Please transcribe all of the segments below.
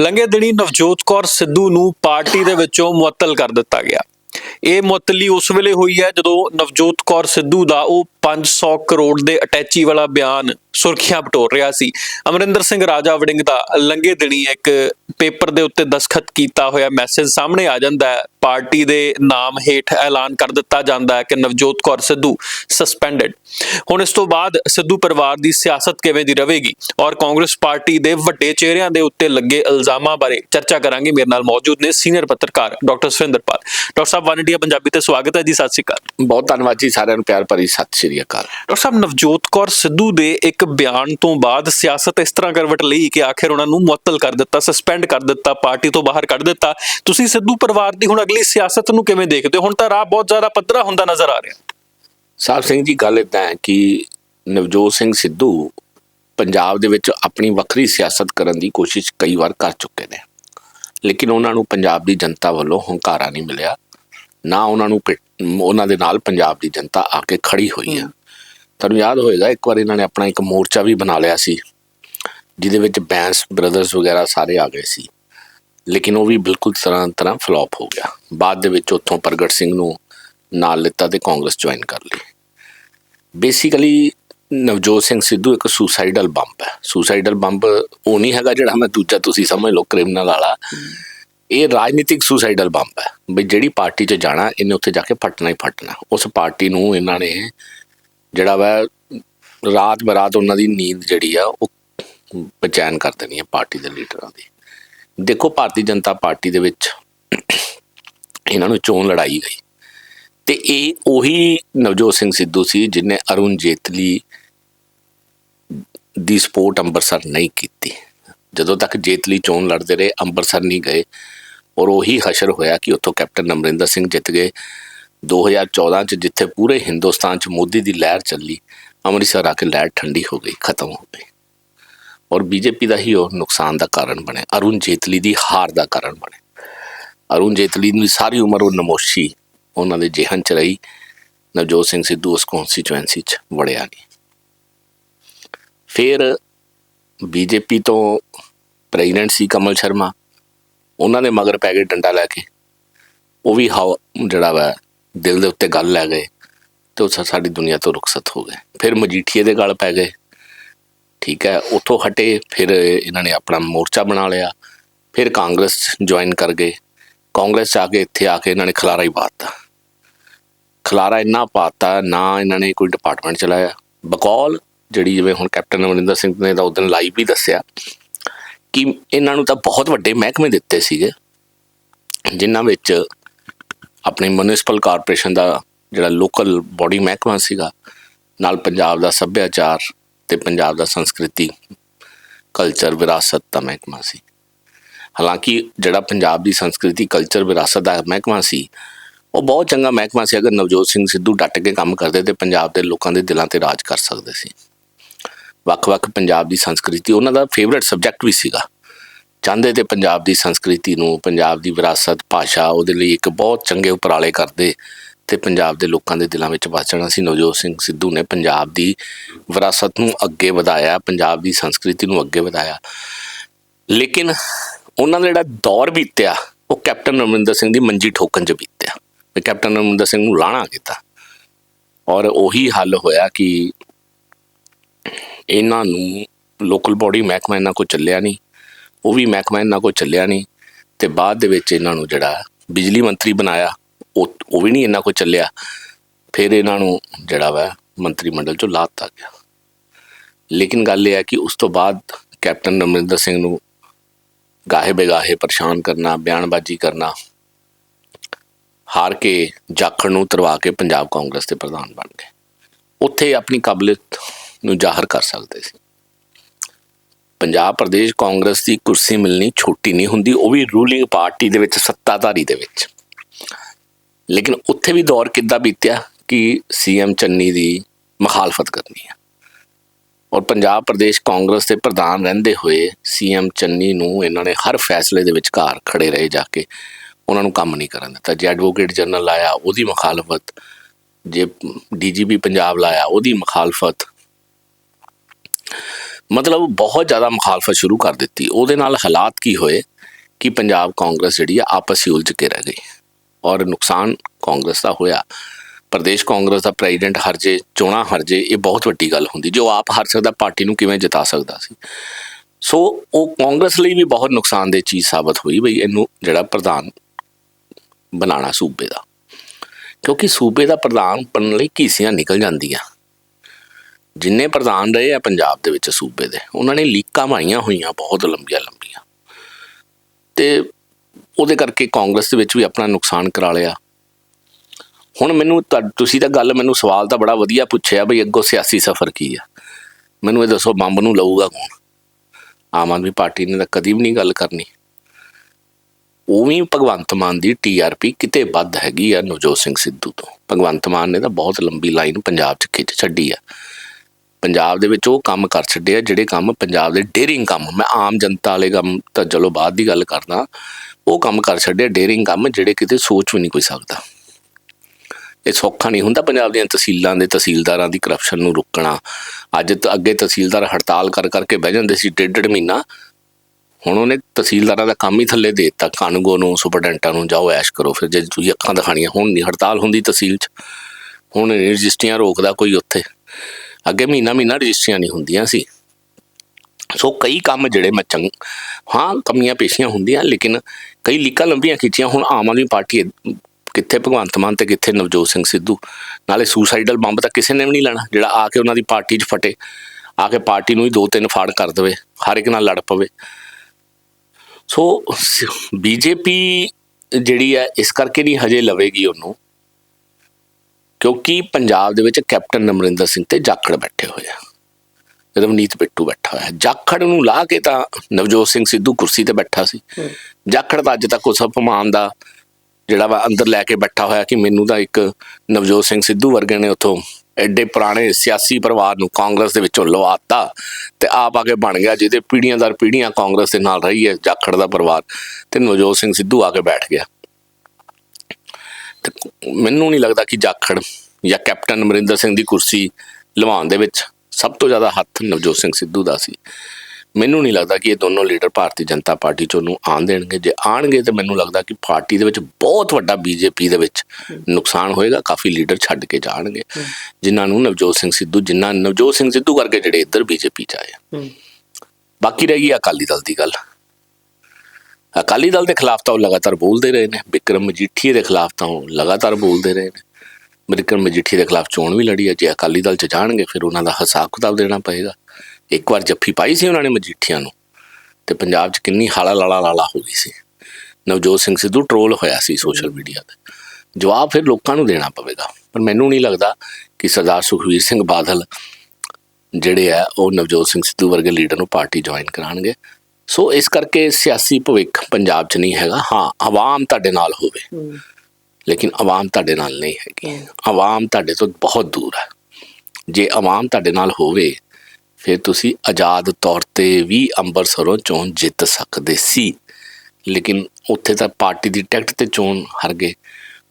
ਲੰਘੇ ਦਿਨੀ ਨਵਜੋਤ ਕੌਰ ਸਿੱਧੂ ਨੂੰ ਪਾਰਟੀ ਦੇ ਵਿੱਚੋਂ ਮੁਅੱਤਲ ਕਰ ਦਿੱਤਾ ਗਿਆ। ਇਹ ਮੁਅੱਤਲੀ ਉਸ ਵੇਲੇ ਹੋਈ ਹੈ ਜਦੋਂ ਨਵਜੋਤ ਕੌਰ ਸਿੱਧੂ ਦਾ ਉਹ 500 ਕਰੋੜ ਦੇ ਅਟੈਚੀ ਵਾਲਾ ਬਿਆਨ ਸੁਰਖੀਆਂ ਬਟੋਰ ਰਿਹਾ ਸੀ। ਅਮਰਿੰਦਰ ਸਿੰਘ ਰਾਜਾ ਵੜਿੰਗ ਦਾ ਲੰਘੇ ਦਿਨੀ ਇੱਕ ਪੇਪਰ ਦੇ ਉੱਤੇ ਦਸਖਤ ਕੀਤਾ ਹੋਇਆ ਮੈਸੇਜ ਸਾਹਮਣੇ ਆ ਜਾਂਦਾ ਹੈ। ਪਾਰਟੀ ਦੇ ਨਾਮ ਹੇਠ ਐਲਾਨ ਕਰ ਦਿੱਤਾ ਜਾਂਦਾ ਹੈ ਕਿ ਨਵਜੋਤ ਕੌਰ ਸਿੱਧੂ ਸਸਪੈਂਡਡ ਹੁਣ ਇਸ ਤੋਂ ਬਾਅਦ ਸਿੱਧੂ ਪਰਿਵਾਰ ਦੀ ਸਿਆਸਤ ਕਿਵੇਂ ਦੀ ਰਹੇਗੀ ਔਰ ਕਾਂਗਰਸ ਪਾਰਟੀ ਦੇ ਵੱਡੇ ਚਿਹਰਿਆਂ ਦੇ ਉੱਤੇ ਲੱਗੇ ਇਲਜ਼ਾਮਾਂ ਬਾਰੇ ਚਰਚਾ ਕਰਾਂਗੇ। ਮੇਰੇ ਨਾਲ ਮੌਜੂਦ ਨੇ ਸੀਨੀਅਰ ਪੱਤਰਕਾਰ ਡਾਕਟਰ ਸੁਰਿੰਦਰਪਾਲ ਡਾਕਟਰ ਸਾਹਿਬ, ਵਨ ਇੰਡੀਆ ਪੰਜਾਬੀ ਤੇ ਸਵਾਗਤ ਹੈ ਜੀ। ਸਤਿ ਸ਼੍ਰੀ ਅਕਾਲ। ਬਹੁਤ ਧੰਨਵਾਦ ਜੀ ਸਾਰਿਆਂ ਨੂੰ, ਪਿਆਰ ਭਰੀ ਸਤਿ ਸ਼੍ਰੀ ਅਕਾਲ ਡਾਕਟਰ ਸਾਹਿਬ, ਨਵਜੋਤ ਕੌਰ ਸਿੱਧੂ ਦੇ ਇੱਕ ਬਿਆਨ ਤੋਂ ਬਾਅਦ ਸਿਆਸਤ ਇਸ ਤਰ੍ਹਾਂ ਕਰਵਟ ਲਈ ਕਿ ਆਖਿਰ ਉਹਨਾਂ ਨੂੰ ਮੁਅੱਤਲ ਕਰ ਦਿੱਤਾ ਸਸਪੈਂਡ ਕਰ ਦਿੱਤਾ, ਪਾਰਟੀ ਤੋਂ ਬਾਹਰ ਕੱਢ ਦਿੱਤਾ। ਤੁਸੀਂ ਸਿੱਧੂ ਪਰਿਵਾਰ ਦੀ ਹੁਣ ਅਗਲੀ ਸਿਆਸਤ ਨੂੰ ਕਿਵੇਂ ਦੇਖਦੇ ਹੋ? ਹੁਣ ਤਾਂ ਰਾਹ ਬਹੁਤ ਜ਼ਿਆਦਾ ਪੱਧਰਾ ਹੁੰਦਾ ਨਜ਼ਰ ਆ ਰਿਹਾ। ਸਾਹਿਬ ਸਿੰਘ ਜੀ, ਗੱਲ ਇਦਾਂ ਹੈ ਕਿ ਨਵਜੋਤ ਸਿੰਘ ਸਿੱਧੂ ਪੰਜਾਬ ਦੇ ਵਿੱਚ ਆਪਣੀ ਵੱਖਰੀ ਸਿਆਸਤ ਕਰਨ ਦੀ ਕੋਸ਼ਿਸ਼ ਕਈ ਵਾਰ ਕਰ ਚੁੱਕੇ ਨੇ। ਲੇਕਿਨ ਉਹਨਾਂ ਨੂੰ ਪੰਜਾਬ ਦੀ ਜਨਤਾ ਵੱਲੋਂ ਹੰਕਾਰਾ ਨਹੀਂ ਮਿਲਿਆ। ਨਾ ਉਹਨਾਂ ਨੂੰ ਉਹਨਾਂ ਦੇ ਨਾਲ ਪੰਜਾਬ ਦੀ ਜਨਤਾ ਆ ਕੇ ਖੜੀ ਹੋਈ ਹੈ। ਤੁਹਾਨੂੰ ਯਾਦ ਹੋਏਗਾ ਇੱਕ ਵਾਰ ਇਹਨਾਂ ਨੇ ਆਪਣਾ ਇੱਕ ਮੋਰਚਾ ਵੀ ਬਣਾ ਲਿਆ ਸੀ ਜਿਹਦੇ ਵਿੱਚ ਬੈਂਸ ਬ੍ਰਦਰਸ ਵਗੈਰਾ ਸਾਰੇ ਆ ਗਏ ਸੀ। ਲੇਕਿਨ ਉਹ ਵੀ ਬਿਲਕੁਲ ਤਰ੍ਹਾਂ ਤਰ੍ਹਾਂ ਫਲॉप ਹੋ ਗਿਆ। ਬਾਅਦ ਦੇ ਵਿੱਚ ਉੱਥੋਂ ਪ੍ਰਗਟ ਸਿੰਘ ਨੂੰ ਨਾਲ ਲਿੱਤਾ ਤੇ ਕਾਂਗਰਸ ਜੁਆਇਨ ਕਰ ਲਈ। ਬੇਸਿਕਲੀ ਨਵਜੋਤ ਸਿੰਘ ਸਿੱਧੂ ਇੱਕ ਸੁਸਾਈਡਲ ਬੰਬ ਹੈ। ਸੁਸਾਈਡਲ ਬੰਬ ਉਹ ਨਹੀਂ ਹੈਗਾ ਜਿਹੜਾ ਮੈਂ ਦੂਜਾ ਤੁਸੀਂ ਸਮਝ ਲਓ ਕ੍ਰਿਮੀਨਲ ਵਾਲਾ। ਇਹ ਰਾਜਨੀਤਿਕ ਸੁਸਾਈਡਲ ਬੰਬ ਹੈ। ਵੀ ਜਿਹੜੀ ਪਾਰਟੀ 'ਚ ਜਾਣਾ, ਇਹਨੇ ਉੱਥੇ ਜਾ ਕੇ ਫਟਣਾ ਹੀ ਫਟਣਾ। ਉਸ ਪਾਰਟੀ ਨੂੰ ਇਹਨਾਂ ਨੇ ਜਿਹੜਾ ਵਾ, ਰਾਤ ਬਰਾਤ ਉਹਨਾਂ ਦੀ ਨੀਂਦ ਜਿਹੜੀ ਆ, ਉਹ ਬਚੈਨ ਕਰ ਦੇਣੀ ਹੈ ਪਾਰਟੀ ਦੇ ਲੀਡਰਾਂ ਦੀ। ਦੇਖੋ, ਭਾਰਤੀ ਜਨਤਾ ਪਾਰਟੀ ਦੇ ਵਿੱਚ ਇਹਨਾਂ ਨੂੰ ਚੋਣ ਲੜਾਈ ਗਈ। ਤੇ ਇਹ ਉਹੀ ਨਵਜੋਤ ਸਿੰਘ ਸਿੱਧੂ ਸੀ ਜਿਨੇ ਅਰੁਣ ਜੇਤਲੀ ਦੀ ਸਪੋਰਟ ਅੰਮ੍ਰਿਤਸਰ ਨਹੀਂ ਕੀਤੀ। ਜਦੋਂ ਤੱਕ ਜੇਤਲੀ ਚੋਣ ਲੜਦੇ ਰਹੇ ਅੰਮ੍ਰਿਤਸਰ ਨਹੀਂ ਗਏ। ਔਰ ਉਹੀ ਹਸ਼ਰ ਹੋਇਆ ਕਿ ਉੱਥੋਂ ਕੈਪਟਨ ਅਮਰਿੰਦਰ ਸਿੰਘ ਜਿੱਤ ਗਏ। 2014 ਚ ਜਿੱਥੇ ਪੂਰੇ ਹਿੰਦੁਸਤਾਨ ਚ ਮੋਦੀ ਦੀ ਲਹਿਰ ਚੱਲੀ, ਅੰਮ੍ਰਿਤਸਰ ਆ ਕੇ ਲਹਿਰ ਠੰਡੀ ਹੋ ਗਈ, ਖਤਮ ਹੋ ਗਈ। ਔਰ ਬੀਜੇਪੀ ਦਾ ਹੀ ਉਹ ਨੁਕਸਾਨ ਦਾ ਕਾਰਨ ਬਣੇ। ਅਰੁਣ ਜੇਤਲੀ ਦੀ ਹਾਰ ਦਾ ਕਾਰਨ ਬਣੇ। ਅਰੁਣ ਜੇਤਲੀ ਦੀ ਸਾਰੀ ਉਮਰ ਉਹ ਨਮੋਸ਼ੀ, ਉਹਨਾਂ ਦੇ ਜਿਹਨ ਚ ਰਹੀ। ਨਵਜੋਤ ਸਿੰਘ ਸਿੱਧੂ ਉਸ ਕਨਸਟੀਚੁਐਂਸੀ ਚ ਵੜਿਆ ਨਹੀਂ। ਫਿਰ ਬੀਜੇਪੀ ਤੋਂ ਪ੍ਰੈਜ਼ੀਡੈਂਟ ਸੀ ਕਮਲ ਸ਼ਰਮਾ। ਉਹਨਾਂ ਦੇ ਮਗਰ ਪੈ ਗਏ ਡੰਡਾ ਲੈ ਕੇ। ਉਹ ਵੀ ਹਾਵ ਜਿਹੜਾ ਵਾ, ਦਿਲ ਦੇ ਉੱਤੇ ਗੱਲ ਲੈ ਗਏ ਤੇ ਉਹ ਸਾ- ਸਾਡੀ ਦੁਨੀਆ ਤੋਂ ਰੁਖਸਤ ਹੋ ਗਏ। ਫਿਰ ਮਜੀਠੀਏ ਦੇ ਗੱਲ ਪੈ ਗਏ। ਠੀਕ ਹੈ, ਉੱਥੋਂ ਹਟੇ, ਫਿਰ ਇਹਨਾਂ ਨੇ ਆਪਣਾ ਮੋਰਚਾ ਬਣਾ ਲਿਆ। ਫਿਰ ਕਾਂਗਰਸ ਜੁਆਇਨ ਕਰ ਗਏ। ਕਾਂਗਰਸ ਚ ਆ ਕੇ ਇੱਥੇ ਆ ਕੇ ਇਹਨਾਂ ਨੇ ਖਲਾਰਾ ਹੀ ਪਾਤਾ। ਖਲਾਰਾ ਇੰਨਾ ਪਾਤਾ, ਨਾ ਇਹਨਾਂ ਨੇ ਕੋਈ ਡਿਪਾਰਟਮੈਂਟ ਚਲਾਇਆ। ਬਕੌਲ, ਜਿਹੜੀ ਜਿਵੇਂ ਹੁਣ ਕੈਪਟਨ ਅਮਰਿੰਦਰ ਸਿੰਘ ਨੇ ਤਾਂ ਉਦੋਂ ਲਾਈਵ ਵੀ ਦੱਸਿਆ। ਕਿ ਇਹਨਾਂ ਨੂੰ ਤਾਂ ਬਹੁਤ ਵੱਡੇ ਮਹਿਕਮੇ ਦਿੱਤੇ ਸੀਗੇ, ਜਿਨ੍ਹਾਂ ਵਿੱਚ ਆਪਣੀ ਮਿਊਨਿਸਪਲ ਕਾਰਪੋਰੇਸ਼ਨ ਦਾ ਜਿਹੜਾ ਲੋਕਲ ਬਾਡੀ ਮਹਿਕਮਾ ਸੀਗਾ, ਨਾਲ ਪੰਜਾਬ ਦਾ ਸੱਭਿਆਚਾਰ ਤੇ ਪੰਜਾਬ ਦਾ ਸੰਸਕ੍ਰਿਤੀ ਕਲਚਰ ਵਿਰਾਸਤ ਦਾ ਮਹਿਕਮਾ ਸੀ। ਹਾਲਾਂਕਿ ਜਿਹੜਾ ਪੰਜਾਬ ਦੀ ਸੰਸਕ੍ਰਿਤੀ ਕਲਚਰ ਵਿਰਾਸਤ ਦਾ ਮਹਿਕਮਾ ਸੀ, ਉਹ ਬਹੁਤ ਚੰਗਾ ਮਹਿਕਮਾ ਸੀ, ਅਗਰ ਨਵਜੋਤ ਸਿੰਘ ਸਿੱਧੂ ਡਟ ਕੇ ਕੰਮ ਕਰਦੇ ਤੇ ਪੰਜਾਬ ਦੇ ਲੋਕਾਂ ਦੇ ਦਿਲਾਂ ਤੇ ਰਾਜ ਕਰ ਸਕਦੇ ਸੀ। ਵੱਖ-ਵੱਖ ਪੰਜਾਬ ਦੀ ਸੰਸਕ੍ਰਿਤੀ, ਉਹਨਾਂ ਦਾ ਫੇਵਰਿਟ ਸਬਜੈਕਟ ਵੀ ਸੀਗਾ। ਚਾਹੁੰਦੇ ਤੇ ਪੰਜਾਬ ਦੀ ਸੰਸਕ੍ਰਿਤੀ ਨੂੰ, ਪੰਜਾਬ ਦੀ ਵਿਰਾਸਤ, ਭਾਸ਼ਾ ਉਹਦੇ ਲਈ ਇੱਕ ਬਹੁਤ ਚੰਗੇ ਉਪਰਾਲੇ ਕਰਦੇ ਤੇ ਪੰਜਾਬ ਦੇ ਲੋਕਾਂ ਦੇ ਦਿਲਾਂ ਵਿੱਚ ਵਸਣਾ ਸੀ। ਨਵਜੋਤ ਸਿੰਘ ਸਿੱਧੂ ਨੇ ਪੰਜਾਬ ਦੀ ਵਿਰਾਸਤ ਨੂੰ ਅੱਗੇ ਵਧਾਇਆ, ਪੰਜਾਬ ਦੀ ਸੰਸਕ੍ਰਿਤੀ ਨੂੰ ਅੱਗੇ ਵਧਾਇਆ। ਲੇਕਿਨ ਉਹਨਾਂ ਦਾ ਜਿਹੜਾ ਦੌਰ ਬੀਤਿਆ, ਉਹ ਕੈਪਟਨ ਅਮਰਿੰਦਰ ਸਿੰਘ ਦੀ ਮੰਜੀ ਠੋਕਣ 'ਚ ਬੀਤਿਆ। ਵੀ ਕੈਪਟਨ ਅਮਰਿੰਦਰ ਸਿੰਘ ਨੂੰ ਲਾਣਾ ਕੀਤਾ। ਔਰ ਉਹੀ ਹੱਲ ਹੋਇਆ ਕਿ ਇਹਨਾਂ ਨੂੰ ਲੋਕਲ ਬਾਡੀ ਮਹਿਕਮਾ ਇਹਨਾਂ ਕੋਲ ਚੱਲਿਆ ਨਹੀਂ, ਉਹ ਵੀ ਮਹਿਕਮਾ ਇਹਨਾਂ ਕੋਲ ਚੱਲਿਆ ਨਹੀਂ ਤੇ ਬਾਅਦ ਦੇ ਵਿੱਚ ਇਹਨਾਂ ਨੂੰ ਜਿਹੜਾ ਬਿਜਲੀ ਮੰਤਰੀ ਬਣਾਇਆ, ਉਹ ਉਹ ਵੀ ਨਹੀਂ ਇਹਨਾਂ ਕੋਲ ਚੱਲਿਆ, ਫਿਰ ਇਹਨਾਂ ਨੂੰ ਜਿਹੜਾ ਵਾ ਮੰਤਰੀ ਮੰਡਲ ਚੋਂ ਲਾ ਦਿੱਤਾ ਗਿਆ। ਲੇਕਿਨ ਗੱਲ ਇਹ ਹੈ ਕਿ ਉਸ ਤੋਂ ਬਾਅਦ ਕੈਪਟਨ ਅਮਰਿੰਦਰ ਸਿੰਘ ਨੂੰ ਗਾਹੇ ਬੇਗਾਹੇ ਪਰੇਸ਼ਾਨ ਕਰਨਾ, ਬਿਆਨਬਾਜ਼ੀ ਕਰਨਾ, ਹਾਰ ਕੇ ਜਾਖੜ ਨੂੰ ਤਰਵਾ ਕੇ ਪੰਜਾਬ ਕਾਂਗਰਸ ਦੇ ਪ੍ਰਧਾਨ ਬਣ ਗਏ। ਉੱਥੇ ਆਪਣੀ ਕਾਬਲੀਅਤ ਨੂੰ ਜ਼ਾਹਰ ਕਰ ਸਕਦੇ ਸੀ। ਪੰਜਾਬ ਪ੍ਰਦੇਸ਼ ਕਾਂਗਰਸ ਦੀ ਕੁਰਸੀ ਮਿਲਣੀ ਛੋਟੀ ਨਹੀਂ ਹੁੰਦੀ, ਉਹ ਵੀ ਰੂਲਿੰਗ ਪਾਰਟੀ ਦੇ ਵਿੱਚ, ਸੱਤਾਧਾਰੀ ਦੇ ਵਿੱਚ। ਲੇਕਿਨ ਉੱਥੇ ਵੀ ਦੌਰ ਕਿੱਦਾਂ ਬੀਤਿਆ ਕਿ ਸੀਐਮ ਚੰਨੀ ਦੀ ਮੁਖਾਲਫਤ ਕਰਨੀ ਹੈ। ਔਰ ਪੰਜਾਬ ਪ੍ਰਦੇਸ਼ ਕਾਂਗਰਸ ਦੇ ਪ੍ਰਧਾਨ ਰਹਿੰਦੇ ਹੋਏ ਸੀਐਮ ਚੰਨੀ ਨੂੰ ਇਹਨਾਂ ਨੇ ਹਰ ਫੈਸਲੇ ਦੇ ਵਿਚਕਾਰ ਖੜੇ ਰਹੇ ਜਾ ਕੇ ਉਹਨਾਂ ਨੂੰ ਕੰਮ ਨਹੀਂ ਕਰਨ ਦਿੱਤਾ। ਜੇ ਐਡਵੋਕੇਟ ਜਨਰਲ ਲਾਇਆ ਉਹਦੀ ਮੁਖਾਲਫਤ, ਜੇ ਡੀਜੀਪੀ ਪੰਜਾਬ ਲਾਇਆ, ਉਹਦੀ ਮੁਖਾਲਫਤ ਮਤਲਬ ਬਹੁਤ ਜ਼ਿਆਦਾ ਮੁਖਾਲਫਤ ਸ਼ੁਰੂ ਕਰ ਦਿੱਤੀ। ਉਹਦੇ ਨਾਲ ਹਾਲਾਤ ਕੀ ਹੋਏ ਕਿ ਪੰਜਾਬ ਕਾਂਗਰਸ ਜਿਹੜੀ ਆ ਆਪਸ ਹੀ ਉਲਝ ਕੇ ਰਹਿ ਗਈ ਔਰ ਨੁਕਸਾਨ ਕਾਂਗਰਸ ਦਾ ਹੋਇਆ। ਪ੍ਰਦੇਸ਼ ਕਾਂਗਰਸ ਦਾ ਪ੍ਰੈਜ਼ੀਡੈਂਟ ਹਰ ਜੇ ਚੋਣਾਂ ਹਰ ਜੇ ਇਹ ਬਹੁਤ ਵੱਡੀ ਗੱਲ ਹੁੰਦੀ, ਜੋ ਆਪ ਹਰ ਸਕਦਾ ਪਾਰਟੀ ਨੂੰ ਕਿਵੇਂ ਜਿਤਾ ਸਕਦਾ ਸੀ। ਸੋ ਉਹ ਕਾਂਗਰਸ ਲਈ ਵੀ ਬਹੁਤ ਨੁਕਸਾਨਦੇਹ ਚੀਜ਼ ਸਾਬਤ ਹੋਈ ਬਈ ਇਹਨੂੰ ਜਿਹੜਾ ਪ੍ਰਧਾਨ ਬਣਾਉਣਾ ਸੂਬੇ ਦਾ। ਕਿਉਂਕਿ ਸੂਬੇ ਦਾ ਪ੍ਰਧਾਨ ਬਣਨ ਲਈ ਕੀਸੀਆਂ ਨਿਕਲ ਜਾਂਦੀਆਂ। ਜਿੰਨੇ ਪ੍ਰਧਾਨ ਰਹੇ ਆ ਪੰਜਾਬ ਦੇ ਵਿੱਚ ਸੂਬੇ ਦੇ, ਉਹਨਾਂ ਨੇ ਲੀਕਾਂ ਮਾਈਆਂ ਹੋਈਆਂ ਬਹੁਤ ਲੰਬੀਆਂ ਲੰਬੀਆਂ। ਤੇ ਉਹਦੇ ਕਰਕੇ ਕਾਂਗਰਸ ਦੇ ਵਿੱਚ ਵੀ ਆਪਣਾ ਨੁਕਸਾਨ ਕਰਾ ਲਿਆ। ਹੁਣ ਮੈਨੂੰ ਤੁਹਾ- ਤੁਸੀਂ ਤਾਂ ਗੱਲ ਮੈਨੂੰ ਸਵਾਲ ਤਾਂ ਬੜਾ ਵਧੀਆ ਪੁੱਛਿਆ ਬਈ ਅੱਗੋਂ ਸਿਆਸੀ ਸਫ਼ਰ ਕੀ ਆ। ਮੈਨੂੰ ਇਹ ਦੱਸੋ ਬੰਬ ਨੂੰ ਲਊਗਾ ਕੌਣ? ਆਮ ਆਦਮੀ ਪਾਰਟੀ ਨੇ ਤਾਂ ਕਦੀ ਵੀ ਨਹੀਂ ਗੱਲ ਕਰਨੀ। ਉਹ ਵੀ ਭਗਵੰਤ ਮਾਨ ਦੀ ਟੀਆਰਪੀ ਕਿਤੇ ਵੱਧ ਹੈਗੀ ਆ ਨਵਜੋਤ ਸਿੰਘ ਸਿੱਧੂ ਤੋਂ। ਭਗਵੰਤ ਮਾਨ ਨੇ ਤਾਂ ਬਹੁਤ ਲੰਬੀ ਲਾਈਨ ਪੰਜਾਬ 'ਚ ਖਿੱਚ ਛੱਡੀ ਆ। ਪੰਜਾਬ ਦੇ ਵਿੱਚ ਉਹ ਕੰਮ ਕਰ ਛੱਡੇ ਆ, ਜਿਹੜੇ ਕੰਮ ਪੰਜਾਬ ਦੇ ਡੇਰਿੰਗ ਕੰਮ। ਮੈਂ ਆਮ ਜਨਤਾ ਵਾਲੇ ਕੰਮ ਤਾਂ ਚਲੋ ਬਾਅਦ ਦੀ ਗੱਲ ਕਰਦਾ। ਉਹ ਕੰਮ ਕਰ ਛੱਡੇ ਡੇਰਿੰਗ ਕੰਮ ਜਿਹੜੇ ਕਿਤੇ ਸੋਚ ਵੀ ਨਹੀਂ ਕੋਈ ਸਕਦਾ। ਇਹ ਸੌਖਾ ਨਹੀਂ ਹੁੰਦਾ ਪੰਜਾਬ ਦੀਆਂ ਤਹਿਸੀਲਾਂ ਦੇ ਤਹਿਸੀਲਦਾਰਾਂ ਦੀ ਕਰਪਸ਼ਨ ਨੂੰ ਰੋਕਣਾ। ਅੱਜ ਅੱਗੇ ਤਹਿਸੀਲਦਾਰ ਹੜਤਾਲ ਕਰ ਕਰਕੇ ਬਹਿ ਜਾਂਦੇ ਸੀ ਡੇਢ ਡੇਢ ਮਹੀਨਾ। ਹੁਣ ਉਹਨੇ ਤਹਿਸੀਲਦਾਰਾਂ ਦਾ ਕੰਮ ਹੀ ਥੱਲੇ ਦੇ ਦਿੱਤਾ। ਕਾਨੂੰਗੋ ਨੂੰ, ਸੁਪਰਡੈਂਟਾਂ ਨੂੰ ਜਾਓ, ਐਸ਼ ਕਰੋ, ਫਿਰ ਜੇ ਤੁਸੀਂ ਅੱਖਾਂ ਦਿਖਾਣੀਆਂ ਹੁਣ ਨਹੀਂ ਹੜਤਾਲ ਹੁੰਦੀ ਤਹਿਸੀਲ 'ਚ। ਹੁਣ ਰਜਿਸਟਰੀਆਂ ਰੋਕਦਾ ਕੋਈ ਉੱਥੇ। ਅੱਗੇ ਮਹੀਨਾ ਮਹੀਨਾ ਰਜਿਸਟਰੀਆਂ ਨਹੀਂ ਹੁੰਦੀਆਂ ਸੀ। ਸੋ ਕਈ ਕੰਮ ਜਿਹੜੇ ਮੈਂ ਚੰਗ, ਹਾਂ, ਕਮੀਆਂ ਪੇਸ਼ੀਆਂ ਹੁੰਦੀਆਂ, ਲੇਕਿਨ ਕਈ ਲੀਕਾਂ ਲੰਬੀਆਂ ਖਿੱਚੀਆਂ, ਹੁਣ ਆਮ ਆਦਮੀ ਪਾਰਟੀ ਕਿੱਥੇ ਭਗਵੰਤ ਮਾਨ ਤੇ ਕਿੱਥੇ ਨਵਜੋਤ ਸਿੰਘ ਸਿੱਧੂ, ਨਾਲੇ ਸੁਸਾਈਡਲ ਬੰਬ ਤਾਂ ਕਿਸੇ ਨੇ ਵੀ ਨਹੀਂ ਲੈਣਾ, ਜਿਹੜਾ ਆ ਕੇ ਉਹਨਾਂ ਦੀ ਪਾਰਟੀ 'ਚ ਫਟੇ, ਆ ਕੇ ਪਾਰਟੀ ਨੂੰ ਹੀ ਦੋ ਤਿੰਨ ਫਾੜ ਕਰ ਦੇਵੇ, ਹਰ ਇੱਕ ਨਾਲ ਲੜ ਪਵੇ। ਸੋ, ਬੀਜੇਪੀ ਜਿਹੜੀ ਹੈ, ਇਸ ਕਰਕੇ ਨਹੀਂ ਹਜੇ ਲਵੇਗੀ ਉਹਨੂੰ। ਕਿਉਂਕਿ ਪੰਜਾਬ ਦੇ ਵਿੱਚ ਕੈਪਟਨ ਅਮਰਿੰਦਰ ਸਿੰਘ ਤੇ ਜਾਖੜ ਬੈਠੇ ਹੋਏ ਆ। ਰਵਨੀਤ ਬਿੱਟੂ ਬੈਠਾ ਹੋਇਆ। ਜਾਖੜ ਨੂੰ ਲਾ ਕੇ ਤਾਂ ਨਵਜੋਤ ਸਿੰਘ ਸਿੱਧੂ ਕੁਰਸੀ ਤੇ ਬੈਠਾ ਸੀ। ਜਾਖੜ ਦਾ ਅੱਜ ਤੱਕ ਉਸ ਅਪਮਾਨ ਦਾ ਜਿਹੜਾ ਵਾ ਅੰਦਰ ਲੈ ਕੇ ਬੈਠਾ ਹੋਇਆ ਕਿ ਮੈਨੂੰ ਤਾਂ ਇੱਕ ਨਵਜੋਤ ਸਿੰਘ ਸਿੱਧੂ ਵਰਗੇ ਨੇ ਉਥੋਂ ਐਡੇ ਪੁਰਾਣੇ ਸਿਆਸੀ ਪਰਿਵਾਰ ਨੂੰ ਕਾਂਗਰਸ ਦੇ ਵਿੱਚੋਂ ਲਵਾਤਾ ਤੇ ਆਪ ਆ ਕੇ ਬਣ ਗਿਆ ਜਿਹਦੇ ਪੀੜ੍ਹੀਆਂ ਦਰ ਪੀੜ੍ਹੀਆਂ ਕਾਂਗਰਸ ਦੇ ਨਾਲ ਰਹੀ ਹੈ ਜਾਖੜ ਦਾ ਪਰਿਵਾਰ ਤੇ ਨਵਜੋਤ ਸਿੰਘ ਸਿੱਧੂ ਆ ਕੇ ਬੈਠ ਗਿਆ। ਤੇ ਮੈਨੂੰ ਨਹੀਂ ਲੱਗਦਾ ਕਿ ਜਾਖੜ ਜਾਂ ਕੈਪਟਨ ਅਮਰਿੰਦਰ ਸਿੰਘ ਦੀ ਕੁਰਸੀ ਲਵਾਉਣ ਦੇ ਵਿੱਚ ਸਭ ਤੋਂ ਜ਼ਿਆਦਾ ਹੱਥ ਨਵਜੋਤ ਸਿੰਘ ਸਿੱਧੂ ਦਾ ਸੀ। ਮੈਨੂੰ ਨਹੀਂ ਲੱਗਦਾ ਕਿ ਇਹ ਦੋਨੋਂ ਲੀਡਰ ਭਾਰਤੀ ਜਨਤਾ ਪਾਰਟੀ ਚ ਉਹਨੂੰ ਆਣ ਦੇਣਗੇ। ਜੇ ਆਣਗੇ ਤਾਂ ਮੈਨੂੰ ਲੱਗਦਾ ਕਿ ਪਾਰਟੀ ਦੇ ਵਿੱਚ ਬਹੁਤ ਵੱਡਾ ਬੀਜੇਪੀ ਦੇ ਵਿੱਚ ਨੁਕਸਾਨ ਹੋਏਗਾ ਕਾਫੀ ਲੀਡਰ ਛੱਡ ਕੇ ਜਾਣਗੇ। ਜਿਨ੍ਹਾਂ ਨੂੰ ਨਵਜੋਤ ਸਿੰਘ ਸਿੱਧੂ ਜਿਨ੍ਹਾਂ ਨਵਜੋਤ ਸਿੰਘ ਸਿੱਧੂ ਕਰਕੇ ਜਿਹੜੇ ਇੱਧਰ ਬੀਜੇਪੀ ਚ ਆਏ ਬਾਕੀ ਰਹਿ ਅਕਾਲੀ ਦਲ ਦੀ ਗੱਲ। ਅਕਾਲੀ ਦਲ ਦੇ ਖਿਲਾਫ ਤਾਂ ਉਹ ਲਗਾਤਾਰ ਬੋਲਦੇ ਰਹੇ ਨੇ, ਵਿਕਰਮ ਮਜੀਠੀਏ ਦੇ ਖਿਲਾਫ ਤਾਂ ਉਹ ਲਗਾਤਾਰ ਬੋਲਦੇ ਰਹੇ ਨੇ। ਵਿਕਰਮ ਮਜੀਠੀਏ ਦੇ ਖਿਲਾਫ ਚੋਣ ਵੀ ਲੜੀ ਹੈ ਜੇ ਅਕਾਲੀ ਦਲ ਚ ਜਾਣਗੇ ਫਿਰ ਉਹਨਾਂ ਦਾ ਹਿਸਾਬ ਕਿਤਾਬ ਦੇਣਾ ਪਏਗਾ। ਇੱਕ ਵਾਰ ਜੱਫੀ ਪਾਈ ਸੀ ਉਹਨਾਂ ਨੇ ਮਜੀਠੀਆ ਨੂੰ ਤੇ ਪੰਜਾਬ 'ਚ ਕਿੰਨੀ ਹਾਲਾ ਲਾਲਾ ਲਾਲਾ ਹੋ ਗਈ ਸੀ। ਨਵਜੋਤ ਸਿੰਘ ਸਿੱਧੂ ਟ੍ਰੋਲ ਹੋਇਆ ਸੀ ਸੋਸ਼ਲ ਮੀਡੀਆ ਤੇ। ਜਵਾਬ ਫਿਰ ਲੋਕਾਂ ਨੂੰ ਦੇਣਾ ਪਵੇਗਾ, ਪਰ ਮੈਨੂੰ ਨਹੀਂ ਲੱਗਦਾ ਕਿ ਸਰਦਾਰ ਸੁਖਵੀਰ ਸਿੰਘ ਬਾਦਲ ਜਿਹੜੇ ਆ, ਉਹ ਨਵਜੋਤ ਸਿੰਘ ਸਿੱਧੂ ਵਰਗੇ ਲੀਡਰ ਨੂੰ ਪਾਰਟੀ ਜੁਆਇਨ ਕਰਾਣਗੇ। ਸੋ ਇਸ ਕਰਕੇ ਸਿਆਸੀ ਭਵਿੱਖ ਪੰਜਾਬ 'ਚ ਨਹੀਂ ਹੈਗਾ। ਹਾਂ ਆਵਾਮ ਤੁਹਾਡੇ ਨਾਲ ਹੋਵੇ। ਲੇਕਿਨ ਆਵਾਮ ਤੁਹਾਡੇ ਨਾਲ ਨਹੀਂ ਹੈਗੀ। ਆਵਾਮ ਤੁਹਾਡੇ ਤੋਂ ਬਹੁਤ ਦੂਰ ਹੈ। ਜੇ ਆਵਾਮ ਤੁਹਾਡੇ ਨਾਲ ਹੋਵੇ ਫਿਰ ਤੁਸੀਂ ਆਜ਼ਾਦ ਤੌਰ ਤੇ ਵੀ ਅੰਮ੍ਰਿਤਸਰੋਂ ਚੋਣ ਜਿੱਤ ਸਕਦੇ ਸੀ। ਲੇਕਿਨ ਉੱਥੇ ਤਾਂ ਪਾਰਟੀ ਦੀ ਟਿਕਟ ਤੇ ਚੋਣ ਹਾਰ ਗਏ।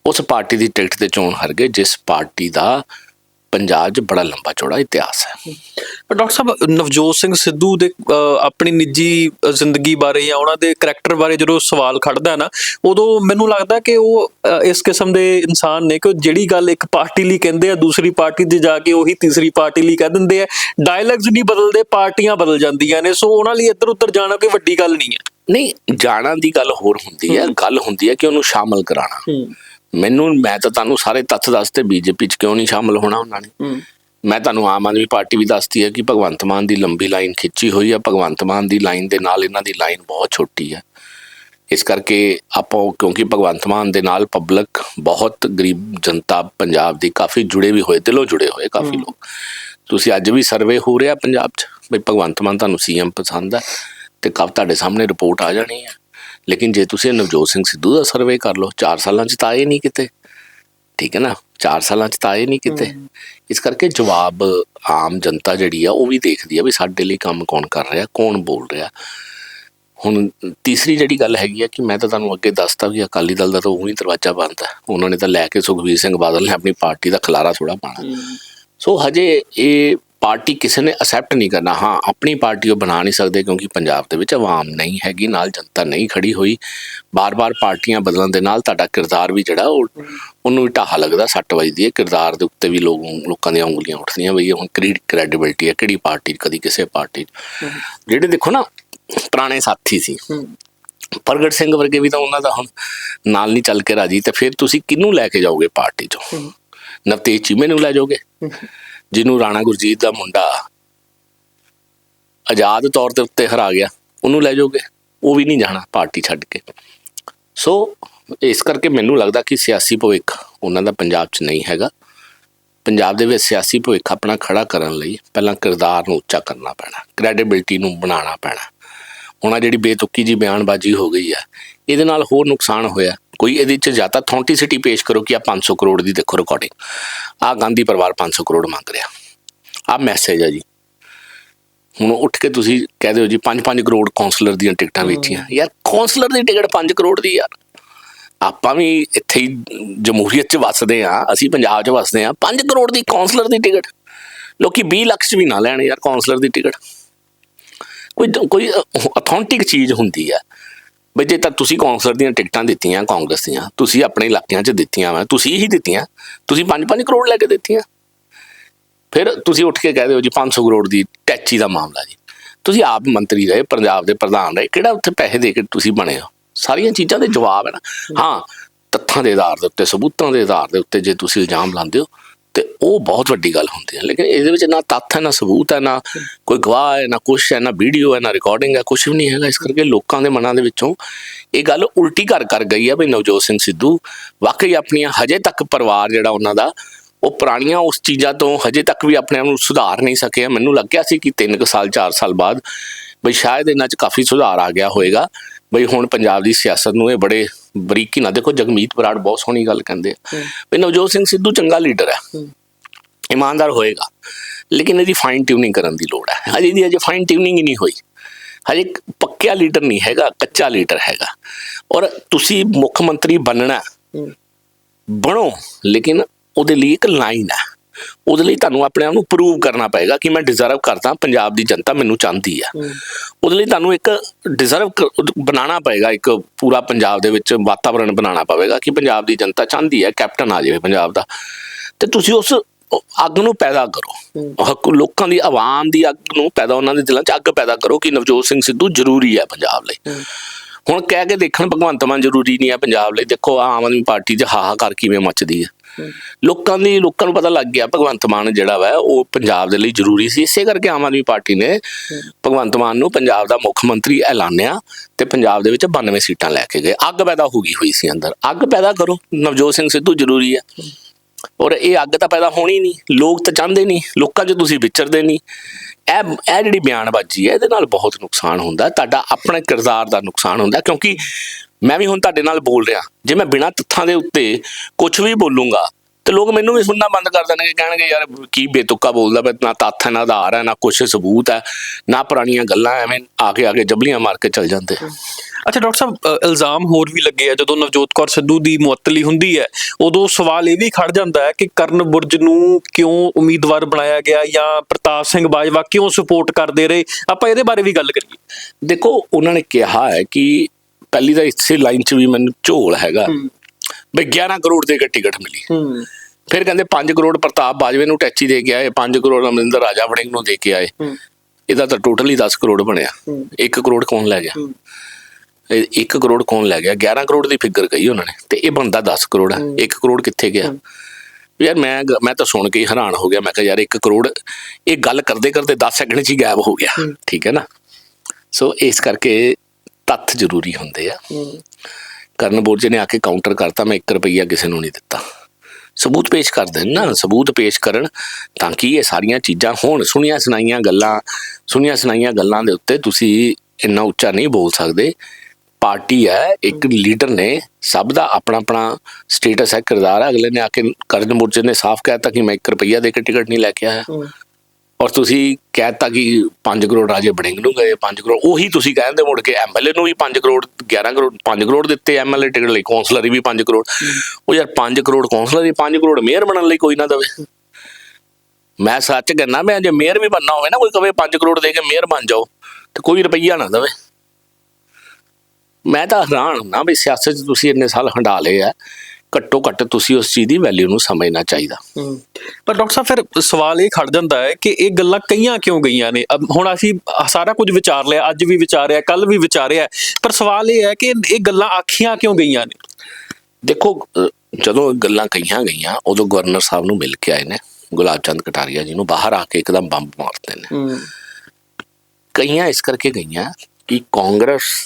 ਉਸ ਪਾਰਟੀ ਦੀ ਟਿਕਟ ਤੇ ਚੋਣ ਹਾਰ ਗਏ ਜਿਸ ਪਾਰਟੀ ਦਾ ਪੰਜਾਬ 'ਚ ਬੜਾ ਲੰਬਾ ਚੌੜਾ ਇਤਿਹਾਸ ਹੈ। ਪਰ ਡਾਕਟਰ ਸਾਹਿਬ ਨਵਜੋਤ ਸਿੰਘ ਸਿੱਧੂ ਦੇ ਆਪਣੀ ਨਿੱਜੀ ਜ਼ਿੰਦਗੀ ਬਾਰੇ ਜਾਂ ਉਹਨਾਂ ਦੇ ਕੈਰੈਕਟਰ ਬਾਰੇ ਜਦੋਂ ਸਵਾਲ ਖੜਦਾ ਹੈ ਨਾ ਉਦੋਂ ਮੈਨੂੰ ਲੱਗਦਾ ਕਿ ਉਹ ਇਸ ਕਿਸਮ ਦੇ ਇਨਸਾਨ ਨੇ ਕਿ ਜਿਹੜੀ ਗੱਲ ਇੱਕ ਪਾਰਟੀ ਲਈ ਕਹਿੰਦੇ ਆ ਦੂਸਰੀ ਪਾਰਟੀ 'ਤੇ ਜਾ ਕੇ ਉਹੀ ਤੀਸਰੀ ਪਾਰਟੀ ਲਈ ਕਹਿ ਦਿੰਦੇ ਆ ਡਾਇਲੌਗਸ ਨਹੀਂ ਬਦਲਦੇ ਪਾਰਟੀਆਂ ਬਦਲ ਜਾਂਦੀਆਂ ਨੇ ਸੋ ਉਹਨਾਂ ਲਈ ਇੱਧਰ ਉੱਧਰ ਜਾਣਾ ਕੋਈ ਵੱਡੀ ਗੱਲ ਨਹੀਂ ਹੈ। ਨਹੀਂ ਜਾਣਾ ਦੀ ਗੱਲ ਹੋਰ ਹੁੰਦੀ ਹੈ ਗੱਲ ਹੁੰਦੀ ਹੈ ਕਿ ਉਹਨੂੰ ਸ਼ਾਮਲ ਕਰਾਣਾ ਮੈਨੂੰ ਮੈਂ ਤਾਂ ਤੁਹਾਨੂੰ ਸਾਰੇ ਤੱਥ ਦੱਸਤੇ ਬੀਜੇਪੀ 'ਚ ਕਿਉਂ ਨਹੀਂ ਸ਼ਾਮਲ ਹੋਣਾ ਉਹਨਾਂ ਨੇ? ਮੈਂ ਤੁਹਾਨੂੰ ਆਮ ਆਦਮੀ ਪਾਰਟੀ ਵੀ ਦੱਸਦੀ ਹੈ ਕਿ ਭਗਵੰਤ ਮਾਨ ਦੀ ਲੰਬੀ ਲਾਈਨ ਖਿੱਚੀ ਹੋਈ ਹੈ। ਭਗਵੰਤ ਮਾਨ ਦੀ ਲਾਈਨ ਦੇ ਨਾਲ ਇਹਨਾਂ ਦੀ ਲਾਈਨ ਬਹੁਤ ਛੋਟੀ ਹੈ। ਇਸ ਕਰਕੇ ਆਪਾਂ ਕਿਉਂਕਿ ਭਗਵੰਤ ਮਾਨ ਦੇ ਨਾਲ ਪਬਲਿਕ ਬਹੁਤ ਗਰੀਬ ਜਨਤਾ ਪੰਜਾਬ ਦੀ ਕਾਫੀ ਜੁੜੇ ਵੀ ਹੋਏ ਦਿਲੋਂ ਜੁੜੇ ਹੋਏ ਕਾਫੀ ਲੋਕ। ਤੁਸੀਂ ਅੱਜ ਵੀ ਸਰਵੇ ਹੋ ਰਿਹਾ ਪੰਜਾਬ 'ਚ? ਵੀ ਭਗਵੰਤ ਮਾਨ ਤੁਹਾਨੂੰ ਸੀਐਮ ਪਸੰਦ ਹੈ ਤੇ ਕਬ ਤੁਹਾਡੇ ਸਾਹਮਣੇ ਰਿਪੋਰਟ ਆ ਜਾਣੀ ਹੈ। ਲੇਕਿਨ ਜੇ ਤੁਸੀਂ ਨਵਜੋਤ ਸਿੰਘ ਸਿੱਧੂ ਦਾ ਸਰਵੇ ਕਰ ਲਓ 4 ਸਾਲਾਂ 'ਚ ਤਾਂ ਆਏ ਨਹੀਂ ਕਿਤੇ। ਠੀਕ ਹੈ ਨਾ? 4 ਸਾਲਾਂ 'ਚ ਤਾਂ ਆਏ ਨਹੀਂ ਕਿਤੇ। ਇਸ ਕਰਕੇ ਜਵਾਬ ਆਮ ਜਨਤਾ ਜਿਹੜੀ ਆ ਉਹ ਵੀ ਦੇਖਦੀ ਆ ਵੀ ਸਾਡੇ ਲਈ ਕੰਮ ਕੌਣ ਕਰ ਰਿਹਾ ਕੌਣ ਬੋਲ ਰਿਹਾ। ਹੁਣ ਤੀਸਰੀ ਜਿਹੜੀ ਗੱਲ ਹੈਗੀ ਆ ਕਿ ਮੈਂ ਤਾਂ ਤੁਹਾਨੂੰ ਅੱਗੇ ਦੱਸਤਾ ਵੀ ਅਕਾਲੀ ਦਲ ਦਾ ਤਾਂ ਉਹੀ ਦਰਵਾਜ਼ਾ ਬੰਦ ਹੈ ਉਹਨਾਂ ਨੇ ਤਾਂ ਲੈ ਕੇ ਸੁਖਵੀਰ ਸਿੰਘ ਬਾਦਲ ਨੇ ਆਪਣੀ ਪਾਰਟੀ ਦਾ ਖਲਾਰਾ ਥੋੜਾ ਪਾਣਾ ਸੋ ਹਜੇ ਇਹ ਪਾਰਟੀ ਕਿਸੇ ਨੇ ਅਸੈਪਟ ਨਹੀਂ ਕਰਨਾ। ਹਾਂ ਆਪਣੀ ਪਾਰਟੀ ਉਹ ਬਣਾ ਨਹੀਂ ਸਕਦੇ ਕਿਉਂਕਿ ਪੰਜਾਬ ਦੇ ਵਿੱਚ ਆਵਾਮ ਨਹੀਂ ਹੈਗੀ ਨਾਲ ਜਨਤਾ ਨਹੀਂ ਖੜੀ ਹੋਈ। ਬਾਰ-ਬਾਰ ਪਾਰਟੀਆਂ ਬਦਲਣ ਦੇ ਨਾਲ ਤੁਹਾਡਾ ਕਿਰਦਾਰ ਵੀ ਜਿਹੜਾ ਉਹ ਉਹਨੂੰ ਵੀ ਢਾਹਾ ਲੱਗਦਾ ਸੱਟ ਵੱਜਦੀ ਹੈ। ਕਿਰਦਾਰ ਦੇ ਉੱਤੇ ਵੀ ਲੋਕ ਲੋਕਾਂ ਦੀਆਂ ਉਂਗਲੀਆਂ ਉੱਠਦੀਆਂ ਬਈ ਹੁਣ ਕ੍ਰੈਡੀਬਿਲਟੀ ਹੈ ਕਿਹੜੀ ਪਾਰਟੀ ਕਦੀ ਕਿਸੇ ਪਾਰਟੀ। ਜਿਹੜੇ ਦੇਖੋ ਨਾ ਪੁਰਾਣੇ ਸਾਥੀ ਸੀ। ਪ੍ਰਗਟ ਸਿੰਘ ਵਰਗੇ ਵੀ ਤਾਂ ਉਹਨਾਂ ਦਾ ਹੁਣ ਨਾਲ ਨਹੀਂ ਚੱਲ ਕੇ ਰਾਜੀ ਤੇ ਫਿਰ ਤੁਸੀਂ ਕਿਹਨੂੰ ਲੈ ਕੇ ਜਾਓਗੇ ਪਾਰਟੀ 'ਚੋਂ? ਨਵਤੇਜ ਚੀਮੇ ਨੂੰ ਲੈ ਜਾਓਗੇ? ਜਿਹਨੂੰ ਰਾਣਾ ਗੁਰਜੀਤ ਦਾ ਮੁੰਡਾ ਆਜ਼ਾਦ ਤੌਰ ਤੇ ਉੱਤੇ ਹਰਾ ਗਿਆ, ਉਹਨੂੰ ਲੈ ਜਾਓਗੇ, ਉਹ ਵੀ ਨਹੀਂ ਜਾਣਾ ਪਾਰਟੀ ਛੱਡ ਕੇ। ਸੋ ਇਸ ਕਰਕੇ ਮੈਨੂੰ ਲੱਗਦਾ ਕਿ ਸਿਆਸੀ ਭਵਿੱਖ ਉਹਨਾਂ ਦਾ ਪੰਜਾਬ 'ਚ ਨਹੀਂ ਹੈਗਾ। ਪੰਜਾਬ ਦੇ ਵਿੱਚ ਸਿਆਸੀ ਭਵਿੱਖ ਆਪਣਾ ਖੜਾ ਕਰਨ ਲਈ ਪਹਿਲਾਂ ਕਿਰਦਾਰ ਨੂੰ ਉੱਚਾ ਕਰਨਾ ਪੈਣਾ ਕ੍ਰੈਡੀਬਿਲਟੀ ਨੂੰ ਬਣਾਉਣਾ ਪੈਣਾ। ਹੁਣ ਆਹ ਜਿਹੜੀ ਬੇਤੁਕੀ ਜੀ ਬਿਆਨਬਾਜ਼ੀ ਹੋ ਗਈ ਆ, ਇਹਦੇ ਨਾਲ ਹੋਰ ਨੁਕਸਾਨ ਹੋਇਆ। ਕੋਈ ਇਹਦੇ ਚ ਜਾਂ ਤਾਂ ਅਥੈਂਟਿਸਿਟੀ ਪੇਸ਼ ਕਰੋ ਕਿ ਆ 500 ਕਰੋੜ ਦੀ ਦੇਖੋ ਰਿਕਾਰਡਿੰਗ ਆ ਗਾਂਧੀ ਪਰਿਵਾਰ 500 ਕਰੋੜ ਮੰਗ ਰਿਹਾ। ਆ ਮੈਸੇਜ ਆ ਜੀ। ਹੁਣ ਉੱਠ ਕੇ ਤੁਸੀਂ ਕਹਿ ਦਿਓ ਜੀ 5-5 ਕਰੋੜ ਕਾਉਂਸਲਰ ਦੀਆਂ ਟਿਕਟਾਂ ਵੇਚੀਆਂ। ਯਾਰ ਕਾਉਂਸਲਰ ਦੀ ਟਿਕਟ 5 ਕਰੋੜ ਦੀ ਯਾਰ। ਆਪਾਂ ਵੀ ਇੱਥੇ ਹੀ ਜਮਹੂਰੀਅਤ 'ਚ ਵਸਦੇ ਆ ਅਸੀਂ ਪੰਜਾਬ 'ਚ ਵਸਦੇ ਆ 5 ਕਰੋੜ ਦੀ ਕਾਉਂਸਲਰ ਦੀ ਟਿਕਟ। ਲੋਕੀ 20 ਲੱਖ 'ਚ ਵੀ ਨਾ ਲੈਣ ਯਾਰ ਕਾਉਂਸਲਰ ਦੀ ਟਿਕਟ। ਕੋਈ ਕੋਈ ਅਥੈਂਟਿਕ ਚੀਜ਼ ਹੁੰਦੀ ਆ। ਬਈ ਜੇ ਤਾਂ ਤੁਸੀਂ ਕਾਉਂਸਲਰ ਦੀਆਂ ਟਿਕਟਾਂ ਦਿੱਤੀਆਂ ਕਾਂਗਰਸ ਦੀਆਂ ਤੁਸੀਂ ਆਪਣੇ ਇਲਾਕਿਆਂ 'ਚ ਦਿੱਤੀਆਂ ਵਾ ਤੁਸੀਂ ਹੀ ਦਿੱਤੀਆਂ ਤੁਸੀਂ 5-5 ਕਰੋੜ ਲੈ ਕੇ ਦਿੱਤੀਆਂ। ਫਿਰ ਤੁਸੀਂ ਉੱਠ ਕੇ ਕਹਦੇ ਹੋ ਜੀ 500 ਕਰੋੜ ਦੀ ਟੈਚੀ ਦਾ ਮਾਮਲਾ ਜੀ। ਤੁਸੀਂ ਆਪ ਮੰਤਰੀ ਰਹੇ ਪੰਜਾਬ ਦੇ ਪ੍ਰਧਾਨ ਰਹੇ ਕਿਹੜਾ ਉੱਥੇ ਪੈਸੇ ਦੇ ਕੇ ਤੁਸੀਂ ਬਣੇ ਹੋ? ਸਾਰੀਆਂ ਚੀਜ਼ਾਂ ਦੇ ਜਵਾਬ ਹੈ ਨਾ। ਹਾਂ ਤੱਥਾਂ ਦੇ ਆਧਾਰ ਦੇ ਉੱਤੇ ਸਬੂਤਾਂ ਦੇ ਆਧਾਰ ਦੇ ਉੱਤੇ ਜੇ ਤੁਸੀਂ ਇਲਜ਼ਾਮ ਲਾਉਂਦੇ ਹੋ ਤੇ ਉਹ ਬਹੁਤ ਵੱਡੀ ਗੱਲ ਹੁੰਦੀ ਹੈ। ਲੇਕਿਨ ਇਹਦੇ ਵਿੱਚ ਨਾ ਤੱਥ ਹੈ, ਨਾ ਸਬੂਤ ਹੈ, ਨਾ ਕੋਈ ਗਵਾਹ ਹੈ, ਨਾ ਕੁਛ ਹੈ, ਨਾ ਵੀਡੀਓ ਹੈ, ਨਾ ਰਿਕਾਰਡਿੰਗ ਹੈ, ਕੁਛ ਵੀ ਨਹੀਂ ਹੈਗਾ। ਇਸ ਕਰਕੇ ਲੋਕਾਂ ਦੇ ਮਨਾਂ ਦੇ ਵਿੱਚੋਂ ਇਹ ਗੱਲ ਉਲਟੀ ਕਰ ਕਰ ਗਈ ਹੈ ਵੀ ਨਵਜੋਤ ਸਿੰਘ ਸਿੱਧੂ ਵਾਕਈ ਆਪਣੀਆਂ ਹਜੇ ਤੱਕ ਪਰਿਵਾਰ ਜਿਹੜਾ ਉਹਨਾਂ ਦਾ, ਉਹ ਪੁਰਾਣੀਆਂ ਉਸ ਚੀਜ਼ਾਂ ਤੋਂ ਹਜੇ ਤੱਕ ਵੀ ਆਪਣੇ ਆਪ ਨੂੰ ਸੁਧਾਰ ਨਹੀਂ ਸਕੇ ਮੈਨੂੰ ਲੱਗਿਆ ਸੀ ਕਿ 3 ਸਾਲ 4 ਸਾਲ ਬਾਅਦ ਬਈ ਸ਼ਾਇਦ ਇਹਨਾਂ 'ਚ ਕਾਫੀ ਸੁਧਾਰ ਆ ਗਿਆ ਹੋਵੇਗਾ ਬਈ ਹੁਣ ਪੰਜਾਬ ਦੀ ਸਿਆਸਤ ਨੂੰ ਇਹ ਬੜੇ ਬਰੀਕੀ ਨਾਲ। ਦੇਖੋ ਜਗਮੀਤ ਬਰਾੜ ਬਹੁਤ ਸੋਹਣੀ ਗੱਲ ਕਹਿੰਦੇ ਆ। ਵੀ ਨਵਜੋਤ ਸਿੰਘ ਸਿੱਧੂ ਚੰਗਾ ਲੀਡਰ ਹੈ। ਇਮਾਨਦਾਰ ਹੋਏਗਾ। ਲੇਕਿਨ ਇਹਦੀ ਫਾਈਨ ਟਿਊਨਿੰਗ ਕਰਨ ਦੀ ਲੋੜ ਹੈ। ਹਜੇ ਦੀ ਅਜੇ ਫਾਈਨ ਟਿਊਨਿੰਗ ਹੀ ਨਹੀਂ ਹੋਈ। ਹਜੇ ਪੱਕਿਆ ਲੀਡਰ ਨਹੀਂ ਹੈਗਾ ਕੱਚਾ ਲੀਡਰ ਹੈਗਾ। ਔਰ ਤੁਸੀਂ ਮੁੱਖ ਮੰਤਰੀ ਬਣਨਾ ਬਣੋ ਲੇਕਿਨ ਉਹਦੇ ਲਈ ਇੱਕ ਲਾਈਨ ਹੈ। ਉਹਦੇ ਲਈ ਤੁਹਾਨੂੰ ਆਪਣੇ ਆਪ ਨੂੰ ਪ੍ਰੂਵ ਕਰਨਾ ਪਏਗਾ ਕਿ ਮੈਂ ਡਿਜ਼ਰਵ ਕਰਦਾ ਪੰਜਾਬ ਦੀ ਜਨਤਾ ਮੈਨੂੰ ਚਾਹੁੰਦੀ ਆ। ਉਹਦੇ ਲਈ ਤੁਹਾਨੂੰ ਇੱਕ ਡਿਜ਼ਰਵ ਬਣਾਉਣਾ ਪਏਗਾ ਇੱਕ ਪੂਰਾ ਪੰਜਾਬ ਦੇ ਵਿੱਚ ਵਾਤਾਵਰਣ ਬਣਾਉਣਾ ਪਵੇਗਾ ਕਿ ਪੰਜਾਬ ਦੀ ਜਨਤਾ ਚਾਹੁੰਦੀ ਹੈ ਕੈਪਟਨ ਆ ਜਾਵੇ ਪੰਜਾਬ ਦਾ। ਤੇ ਤੁਸੀਂ ਉਸ ਅੱਗ ਨੂੰ ਪੈਦਾ ਕਰੋ। ਲੋਕਾਂ ਦੀ ਆਵਾਮ ਦੀ ਅੱਗ ਨੂੰ ਪੈਦਾ ਉਹਨਾਂ ਦੇ ਦਿਲਾਂ 'ਚ ਅੱਗ ਪੈਦਾ ਕਰੋ ਕਿ ਨਵਜੋਤ ਸਿੰਘ ਸਿੱਧੂ ਜ਼ਰੂਰੀ ਹੈ ਪੰਜਾਬ ਲਈ। ਹੁਣ ਕਹਿ ਕੇ ਦੇਖਣ ਭਗਵੰਤ ਮਾਨ ਜ਼ਰੂਰੀ ਨਹੀਂ ਹੈ ਪੰਜਾਬ ਲਈ। ਦੇਖੋ ਆਮ ਆਦਮੀ ਪਾਰਟੀ 'ਚ ਹਾਹਾਕਾਰ ਕਿਵੇਂ ਮੱਚਦੀ ਹੈ। ਲੋਕਾਂ ਦੀ ਲੋਕਾਂ ਨੂੰ ਪਤਾ ਲੱਗ ਗਿਆ ਭਗਵੰਤ ਮਾਨ ਜਿਹੜਾ ਵਾ ਉਹ ਪੰਜਾਬ ਦੇ ਲਈ ਜ਼ਰੂਰੀ ਸੀ। ਇਸੇ ਕਰਕੇ ਆਮ ਆਦਮੀ ਪਾਰਟੀ ਨੇ ਭਗਵੰਤ ਮਾਨ ਨੂੰ ਪੰਜਾਬ ਦਾ ਮੁੱਖ ਮੰਤਰੀ ਐਲਾਨਿਆ ਤੇ ਪੰਜਾਬ ਦੇ ਵਿੱਚ 92 ਸੀਟਾਂ ਲੈ ਕੇ ਗਏ। ਅੱਗ ਪੈਦਾ ਹੋ ਗਈ ਹੋਈ ਸੀ ਅੰਦਰ। ਅੱਗ ਪੈਦਾ ਕਰੋ। ਨਵਜੋਤ ਸਿੰਘ ਸਿੱਧੂ ਜ਼ਰੂਰੀ ਹੈ। ਔਰ ਇਹ ਅੱਗ ਤਾਂ ਪੈਦਾ ਹੋਣੀ ਨਹੀਂ। ਲੋਕ ਤਾਂ ਚਾਹੁੰਦੇ ਨਹੀਂ। ਲੋਕਾਂ 'ਚ ਤੁਸੀਂ ਵਿਚਰਦੇ ਨਹੀਂ। ਇਹ ਇਹ ਜਿਹੜੀ ਬਿਆਨਬਾਜ਼ੀ ਹੈ, ਇਹਦੇ ਨਾਲ ਬਹੁਤ ਨੁਕਸਾਨ ਹੁੰਦਾ। ਤੁਹਾਡਾ ਆਪਣੇ ਕਿਰਦਾਰ ਦਾ ਨੁਕਸਾਨ ਹੁੰਦਾ, ਕਿਉਂਕਿ ਮੈਂ ਵੀ ਹੁਣ ਤੁਹਾਡੇ ਨਾਲ ਬੋਲ ਰਿਹਾ। ਜੇ ਮੈਂ ਬਿਨਾਂ ਤੱਥਾਂ ਦੇ ਉੱਤੇ ਕੁਝ ਵੀ ਬੋਲੂੰਗਾ, ਤੇ ਲੋਕ ਮੈਨੂੰ ਵੀ ਸੁਣਨਾ ਬੰਦ ਕਰ ਦੇਣਗੇ, ਕਹਿਣਗੇ, ਯਾਰ, ਕੀ ਬੇਤੁੱਕਾ ਬੋਲਦਾ ਪਿਆ? ਨਾ ਤੱਥ ਹੈ, ਨਾ ਆਧਾਰ ਹੈ, ਨਾ ਕੁਛ ਸਬੂਤ ਹੈ, ਨਾ ਪੁਰਾਣੀਆਂ ਗੱਲਾਂ ਐਵੇਂ ਆ ਕੇ ਆ ਕੇ ਜਬਲੀਆਂ ਮਾਰ ਕੇ ਚੱਲ ਜਾਂਦੇ ਅੱਛਾ ਡਾਕਟਰ ਸਾਹਿਬ ਇਲਜ਼ਾਮ ਹੋਰ ਵੀ ਲੱਗੇ ਆ ਜਦੋਂ ਨਵਜੋਤ ਕੌਰ ਸਿੱਧੂ ਦੀ ਮੁਅੱਤਲੀ ਹੁੰਦੀ ਹੈ ਉਦੋਂ ਸਵਾਲ ਇਹ ਵੀ ਖੜ ਜਾਂਦਾ ਹੈ ਕਿ ਕਰਨ ਬੁਰਜ ਨੂੰ ਕਿਉਂ ਉਮੀਦਵਾਰ ਬਣਾਇਆ ਗਿਆ ਜਾਂ ਪ੍ਰਤਾਪ ਸਿੰਘ ਬਾਜਵਾ ਕਿਉਂ ਸਪੋਰਟ ਕਰਦੇ ਰਹੇ? ਆਪਾਂ ਇਹਦੇ ਬਾਰੇ ਵੀ ਗੱਲ ਕਰੀਏ। ਦੇਖੋ ਉਹਨਾਂ ਨੇ ਕਿਹਾ ਹੈ ਕਿ ਪਹਿਲੀ ਤਾਂ ਇਸੇ ਲਾਈਨ 'ਚ ਵੀ ਮੈਨੂੰ ਝੋਲ ਹੈਗਾ ਬਈ 11 ਕਰੋੜ ਦੇ ਟਿਕਟ ਮਿਲੀ। ਹੂੰ। ਫਿਰ ਕਹਿੰਦੇ 5 ਕਰੋੜ ਪ੍ਰਤਾਪ ਬਾਜਵੇ ਨੂੰ ਟੈਚੀ ਦੇ ਕੇ ਆਏ 5 ਕਰੋੜ ਅਮਰਿੰਦਰ ਰਾਜਾ ਵੜਿੰਗ ਨੂੰ ਦੇ ਕੇ ਆਏ। ਇਹਦਾ ਤਾਂ ਟੋਟਲ ਹੀ 10 ਕਰੋੜ ਬਣਿਆ। 1 ਕਰੋੜ ਕੌਣ ਲੈ ਗਿਆ? 1 ਕਰੋੜ ਕੌਣ ਲੈ ਗਿਆ? 11 ਕਰੋੜ ਦੀ ਫਿਗਰ ਕਹੀ ਉਹਨਾਂ ਨੇ ਤੇ ਇਹ ਬਣਦਾ 10 ਕਰੋੜ ਹੈ। 1 ਕਰੋੜ ਕਿੱਥੇ ਗਿਆ? ਯਾਰ ਮੈਂ ਮੈਂ ਤਾਂ ਸੁਣ ਕੇ ਹੀ ਹੈਰਾਨ ਹੋ ਗਿਆ। ਮੈਂ ਕਿਹਾ ਯਾਰ 1 ਕਰੋੜ ਇਹ ਗੱਲ ਕਰਦੇ ਕਰਦੇ 10 ਸੈਕਿੰਡ 'ਚ ਹੀ ਗਾਇਬ ਹੋ ਗਿਆ। ਠੀਕ ਹੈ ਨਾ? ਸੋ ਇਸ ਕਰਕੇ ਤੱਥ ਜ਼ਰੂਰੀ ਹੁੰਦੇ ਆ। ਕਰਨ ਬੋਰਜੇ ਨੇ ਆ ਕੇ ਕਾਊਂਟਰ ਕਰਤਾ। ਮੈਂ 1 ਰੁਪਈਆ ਕਿਸੇ ਨੂੰ ਨਹੀਂ ਦਿੱਤਾ। ਸਬੂਤ ਪੇਸ਼ ਕਰ ਦੇਣ ਨਾ। ਸਬੂਤ ਪੇਸ਼ ਕਰਨ ਤਾਂ ਕਿ ਇਹ ਸਾਰੀਆਂ ਚੀਜ਼ਾਂ ਹੋਣ? ਸੁਣੀਆਂ ਸੁਣਾਈਆਂ ਗੱਲਾਂ ਸੁਣੀਆਂ ਸੁਣਾਈਆਂ ਗੱਲਾਂ ਦੇ ਉੱਤੇ ਤੁਸੀਂ ਇੰਨਾ ਉੱਚਾ ਨਹੀਂ ਬੋਲ ਸਕਦੇ। ਪਾਰਟੀ ਹੈ ਇੱਕ ਲੀਡਰ ਨੇ ਸਭ ਦਾ ਆਪਣਾ ਆਪਣਾ ਸਟੇਟਸ ਹੈ ਕਿਰਦਾਰ ਹੈ। ਅਗਲੇ ਨੇ ਆ ਕੇ ਕਰਨ ਬੁਰਜੇ ਨੇ ਸਾਫ਼ ਕਹਿਤਾ ਕਿ ਮੈਂ 1 ਰੁਪਈਆ ਦੇ ਕੇ ਟਿਕਟ ਨਹੀਂ ਲੈ ਕੇ ਆਇਆ। ਔਰ ਤੁਸੀਂ ਕਹਿਤਾ ਕਿ 5 ਕਰੋੜ ਰਾਜੇ ਬੜਿੰਗ ਨੂੰ ਗਏ 5 ਕਰੋੜ ਉਹੀ ਤੁਸੀਂ ਕਹਿੰਦੇ ਮੁੜ ਕੇ ਐਮਐਲਏ ਨੂੰ ਵੀ 5 ਕਰੋੜ 11 ਕਰੋੜ 5 ਕਰੋੜ ਦਿੱਤੇ ਐਮਐਲਏ ਟਿਕਟ ਲਈ ਕੌਂਸਲਰ ਵੀ 5 ਕਰੋੜ। ਉਹ ਯਾਰ 5 ਕਰੋੜ ਕੌਂਸਲਰ ਹੀ 5 ਕਰੋੜ ਮੇਅਰ ਬਣਨ ਲਈ ਕੋਈ ਨਾ ਦੇਵੇ। ਮੈਂ ਸੱਚ ਕਹਿੰਦਾ ਮੈਂ ਜੇ ਮੇਅਰ ਵੀ ਬਣਨਾ ਹੋਵੇ ਨਾ ਕੋਈ ਕਵੇ 5 ਕਰੋੜ ਦੇ ਕੇ ਮੇਅਰ ਬਣ ਜਾਓ ਤੇ ਕੋਈ ਰੁਪਈਆ ਨਾ ਦੇਵੇ। ਮੈਂ ਤਾਂ ਹੈਰਾਨ ਹੁੰਨਾ ਵੀ ਸਿਆਸਤ 'ਚ ਤੁਸੀਂ ਇੰਨੇ ਸਾਲ ਹੰਡਾ ਲਏ ਆ ਘੱਟੋ ਘੱਟ ਤੁਸੀਂ ਉਸ ਚੀਜ਼ ਦੀ ਵੈਲਿਊ ਨੂੰ ਸਮਝਣਾ ਚਾਹੀਦਾ। ਪਰ ਡਾਕਟਰ ਸਾਹਿਬ ਫਿਰ ਸਵਾਲ ਇਹ ਖੜ ਜਾਂਦਾ ਹੈ ਕਿ ਇਹ ਗੱਲਾਂ ਕਈਆਂ ਕਿਉਂ ਗਈਆਂ ਨੇ? ਹੁਣ ਅਸੀਂ ਸਾਰਾ ਕੁਝ ਵਿਚਾਰ ਲਿਆ ਅੱਜ ਵੀ ਵਿਚਾਰਿਆ ਕੱਲ ਵੀ ਵਿਚਾਰਿਆ ਪਰ ਸਵਾਲ ਇਹ ਹੈ ਕਿ ਇਹ ਗੱਲਾਂ ਆਖੀਆਂ ਕਿਉਂ ਗਈਆਂ ਨੇ? ਦੇਖੋ ਜਦੋਂ ਇਹ ਗੱਲਾਂ ਕਹੀਆਂ ਗਈਆਂ ਉਦੋਂ ਗਵਰਨਰ ਸਾਹਿਬ ਨੂੰ ਮਿਲ ਕੇ ਆਏ ਨੇ ਗੁਲਾਬ ਚੰਦ ਕਟਾਰੀਆ ਜੀ ਨੂੰ ਬਾਹਰ ਆ ਕੇ ਇੱਕਦਮ ਬੰਬ ਮਾਰਦੇ ਨੇ। ਕਈਆਂ ਇਸ ਕਰਕੇ ਗਈਆਂ ਕਿ ਕਾਂਗਰਸ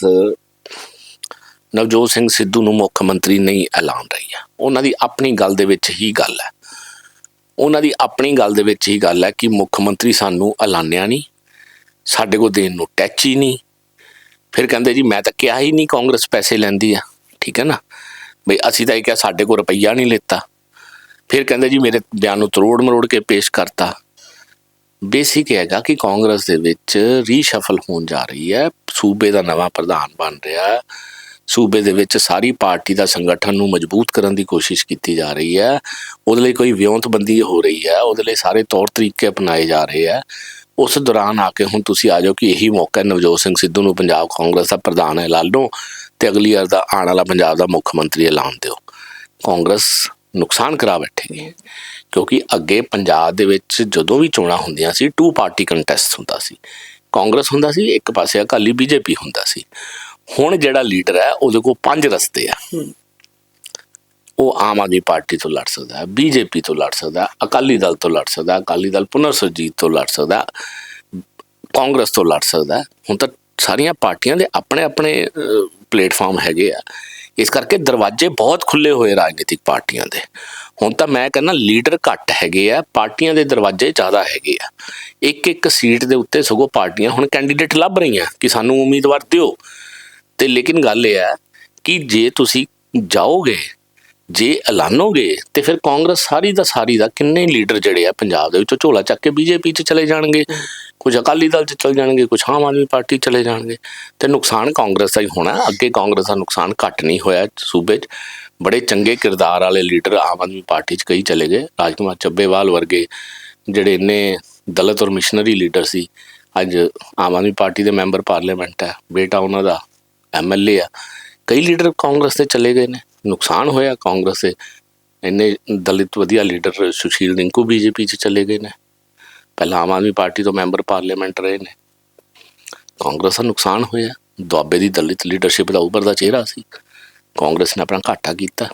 ਨਵਜੋਤ ਸਿੰਘ ਸਿੱਧੂ ਨੂੰ ਮੁੱਖ ਮੰਤਰੀ ਨਹੀਂ ਐਲਾਨ ਰਹੀ ਆ ਉਹਨਾਂ ਦੀ ਆਪਣੀ ਗੱਲ ਦੇ ਵਿੱਚ ਹੀ ਗੱਲ ਹੈ। ਉਹਨਾਂ ਦੀ ਆਪਣੀ ਗੱਲ ਦੇ ਵਿੱਚ ਹੀ ਗੱਲ ਹੈ ਕਿ ਮੁੱਖ ਮੰਤਰੀ ਸਾਨੂੰ ਐਲਾਨਿਆ ਨਹੀਂ। ਸਾਡੇ ਕੋਲ ਦੇਣ ਨੂੰ ਟੈਚ ਹੀ ਨਹੀਂ। ਫਿਰ ਕਹਿੰਦੇ ਜੀ, ਮੈਂ ਤਾਂ ਕਿਹਾ ਹੀ ਨਹੀਂ ਕਾਂਗਰਸ ਪੈਸੇ ਲੈਂਦੀ ਆ। ਠੀਕ ਹੈ ਨਾ? ਬਈ ਅਸੀਂ ਤਾਂ ਇਹ ਕਿਹਾ ਸਾਡੇ ਕੋਲ ਰੁਪਈਆ ਨਹੀਂ ਲਿੱਤਾ। ਫਿਰ ਕਹਿੰਦੇ ਜੀ, ਮੇਰੇ ਬਿਆਨ ਨੂੰ ਤਰੋੜ ਮਰੋੜ ਕੇ ਪੇਸ਼ ਕਰਤਾ। ਬੇਸਿਕ ਹੈਗਾ ਕਿ ਕਾਂਗਰਸ ਦੇ ਵਿੱਚ ਰੀਸ਼ਫਲ ਹੋਣ ਜਾ ਰਹੀ ਹੈ। ਸੂਬੇ ਦਾ ਨਵਾਂ ਪ੍ਰਧਾਨ ਬਣ ਰਿਹਾ ਹੈ। ਸੂਬੇ ਦੇ ਵਿੱਚ ਸਾਰੀ ਪਾਰਟੀ ਦਾ ਸੰਗਠਨ ਨੂੰ ਮਜ਼ਬੂਤ ਕਰਨ ਦੀ ਕੋਸ਼ਿਸ਼ ਕੀਤੀ ਜਾ ਰਹੀ ਹੈ। ਉਹਦੇ ਲਈ ਕੋਈ ਵਿਉਂਤਬੰਦੀ ਹੋ ਰਹੀ ਹੈ। ਉਹਦੇ ਲਈ ਸਾਰੇ ਤੌਰ ਤਰੀਕੇ ਅਪਣਾਏ ਜਾ ਰਹੇ ਆ ਉਸ ਦੌਰਾਨ ਆ ਕੇ ਹੁਣ ਤੁਸੀਂ ਆ ਜਾਓ ਕਿ ਇਹੀ ਮੌਕਾ ਨਵਜੋਤ ਸਿੰਘ ਸਿੱਧੂ ਨੂੰ ਪੰਜਾਬ ਕਾਂਗਰਸ ਦਾ ਪ੍ਰਧਾਨ ਐਲਾਨ ਲਓ ਤੇ ਅਗਲੀ ਵਾਰ ਦਾ ਆਉਣ ਵਾਲਾ ਪੰਜਾਬ ਦਾ ਮੁੱਖ ਮੰਤਰੀ ਐਲਾਨ ਦਿਓ। ਕਾਂਗਰਸ ਨੁਕਸਾਨ ਕਰਾ ਬੈਠੇਗੀ ਕਿਉਂਕਿ ਅੱਗੇ ਪੰਜਾਬ ਦੇ ਵਿੱਚ ਜਦੋਂ ਵੀ ਚੋਣਾਂ ਹੁੰਦੀਆਂ ਸੀ ਟੂ ਪਾਰਟੀ ਕੰਟੈਸਟ ਹੁੰਦਾ ਸੀ। ਕਾਂਗਰਸ ਹੁੰਦਾ ਸੀ, ਇੱਕ ਪਾਸੇ ਅਕਾਲੀ ਬੀਜੇਪੀ ਹੁੰਦਾ ਸੀ। ਹੁਣ ਜਿਹੜਾ ਲੀਡਰ ਹੈ ਉਹਦੇ ਕੋਲ ਪੰਜ ਰਸਤੇ ਆ। ਉਹ ਆਮ ਆਦਮੀ ਪਾਰਟੀ ਤੋਂ ਲੜ ਸਕਦਾ ਹੈ ਬੀਜੇਪੀ ਤੋਂ ਲੜ ਸਕਦਾ ਹੈ ਅਕਾਲੀ ਦਲ ਤੋਂ ਲੜ ਸਕਦਾ ਹੈ ਅਕਾਲੀ ਦਲ ਪੁਨਰ ਸੁਰਜੀਤ ਤੋਂ ਲੜ ਸਕਦਾ ਹੈ ਕਾਂਗਰਸ ਤੋਂ ਲੜ ਸਕਦਾ ਹੁਣ ਤਾਂ ਸਾਰੀਆਂ ਪਾਰਟੀਆਂ ਦੇ ਆਪਣੇ ਆਪਣੇ ਪਲੇਟਫਾਰਮ ਹੈਗੇ ਆ। ਇਸ ਕਰਕੇ ਦਰਵਾਜ਼ੇ ਬਹੁਤ ਖੁੱਲੇ ਹੋਏ ਰਾਜਨੀਤਿਕ ਪਾਰਟੀਆਂ ਦੇ। ਹੁਣ ਤਾਂ ਮੈਂ ਕਹਿੰਦਾ ਲੀਡਰ ਘੱਟ ਹੈਗੇ ਆ ਪਾਰਟੀਆਂ ਦੇ ਦਰਵਾਜ਼ੇ ਜ਼ਿਆਦਾ ਹੈਗੇ ਆ। ਇੱਕ ਇੱਕ ਸੀਟ ਦੇ ਉੱਤੇ ਸਗੋਂ ਪਾਰਟੀਆਂ ਹੁਣ ਕੈਂਡੀਡੇਟ ਲੱਭ ਰਹੀਆਂ ਕਿ ਸਾਨੂੰ ਉਮੀਦਵਾਰ ਦਿਓ। ਤੇ ਲੇਕਿਨ ਗੱਲ ਇਹ ਹੈ ਕਿ ਜੇ ਤੁਸੀਂ ਜਾਓਗੇ ਜੇ ਐਲਾਨੋਗੇ ਤੇ ਫਿਰ ਕਾਂਗਰਸ ਸਾਰੀ ਦਾ ਸਾਰੀ ਦਾ ਕਿੰਨੇ ਲੀਡਰ ਜਿਹੜੇ ਆ ਪੰਜਾਬ ਦੇ ਵਿੱਚੋਂ ਝੋਲਾ ਚੱਕ ਕੇ ਬੀਜੇਪੀ 'ਚ ਚਲੇ ਜਾਣਗੇ? ਕੁਝ ਅਕਾਲੀ ਦਲ 'ਚ ਚਲੇ ਜਾਣਗੇ ਕੁਝ ਆਮ ਆਦਮੀ ਪਾਰਟੀ ਚਲੇ ਜਾਣਗੇ। ਤੇ ਨੁਕਸਾਨ ਕਾਂਗਰਸ ਦਾ ਹੀ ਹੋਣਾ ਅੱਗੇ ਕਾਂਗਰਸ ਦਾ ਨੁਕਸਾਨ ਘੱਟ ਨਹੀਂ ਹੋਇਆ ਸੂਬੇ 'ਚ। ਬੜੇ ਚੰਗੇ ਕਿਰਦਾਰ ਵਾਲੇ ਲੀਡਰ ਆਮ ਆਦਮੀ ਪਾਰਟੀ 'ਚ ਕਈ ਚਲੇ ਗਏ। ਰਾਜਕੁਮਾਰ ਚੱਬੇਵਾਲ ਵਰਗੇ ਜਿਹੜੇ ਇੰਨੇ ਦਲਿਤ ਔਰ ਮਿਸ਼ਨਰੀ ਲੀਡਰ ਸੀ ਅੱਜ ਆਮ ਆਦਮੀ ਪਾਰਟੀ ਦੇ ਮੈਂਬਰ ਪਾਰਲੀਮੈਂਟ ਹੈ ਬੇਟਾ ਉਹਨਾਂ ਦਾ ਐਮਐਲਏ ਆ। ਕਈ ਲੀਡਰ ਕਾਂਗਰਸ ਦੇ ਚਲੇ ਗਏ ਨੇ। ਨੁਕਸਾਨ ਹੋਇਆ ਕਾਂਗਰਸ ਦੇ। ਇੰਨੇ ਦਲਿਤ ਵਧੀਆ ਲੀਡਰ ਸੁਸ਼ੀਲ ਰਿੰਕੂ ਬੀਜੇਪੀ 'ਚ ਚਲੇ ਗਏ ਨੇ। ਪਹਿਲਾਂ ਆਮ ਆਦਮੀ ਪਾਰਟੀ ਤੋਂ ਮੈਂਬਰ ਪਾਰਲੀਮੈਂਟ ਰਹੇ ਨੇ। ਕਾਂਗਰਸ ਦਾ ਨੁਕਸਾਨ ਹੋਇਆ। ਦੁਆਬੇ ਦੀ ਦਲਿਤ ਲੀਡਰਸ਼ਿਪ ਦਾ ਉੱਭਰਦਾ ਚਿਹਰਾ ਸੀ। ਕਾਂਗਰਸ ਨੇ ਆਪਣਾ ਘਾਟਾ ਕੀਤਾ।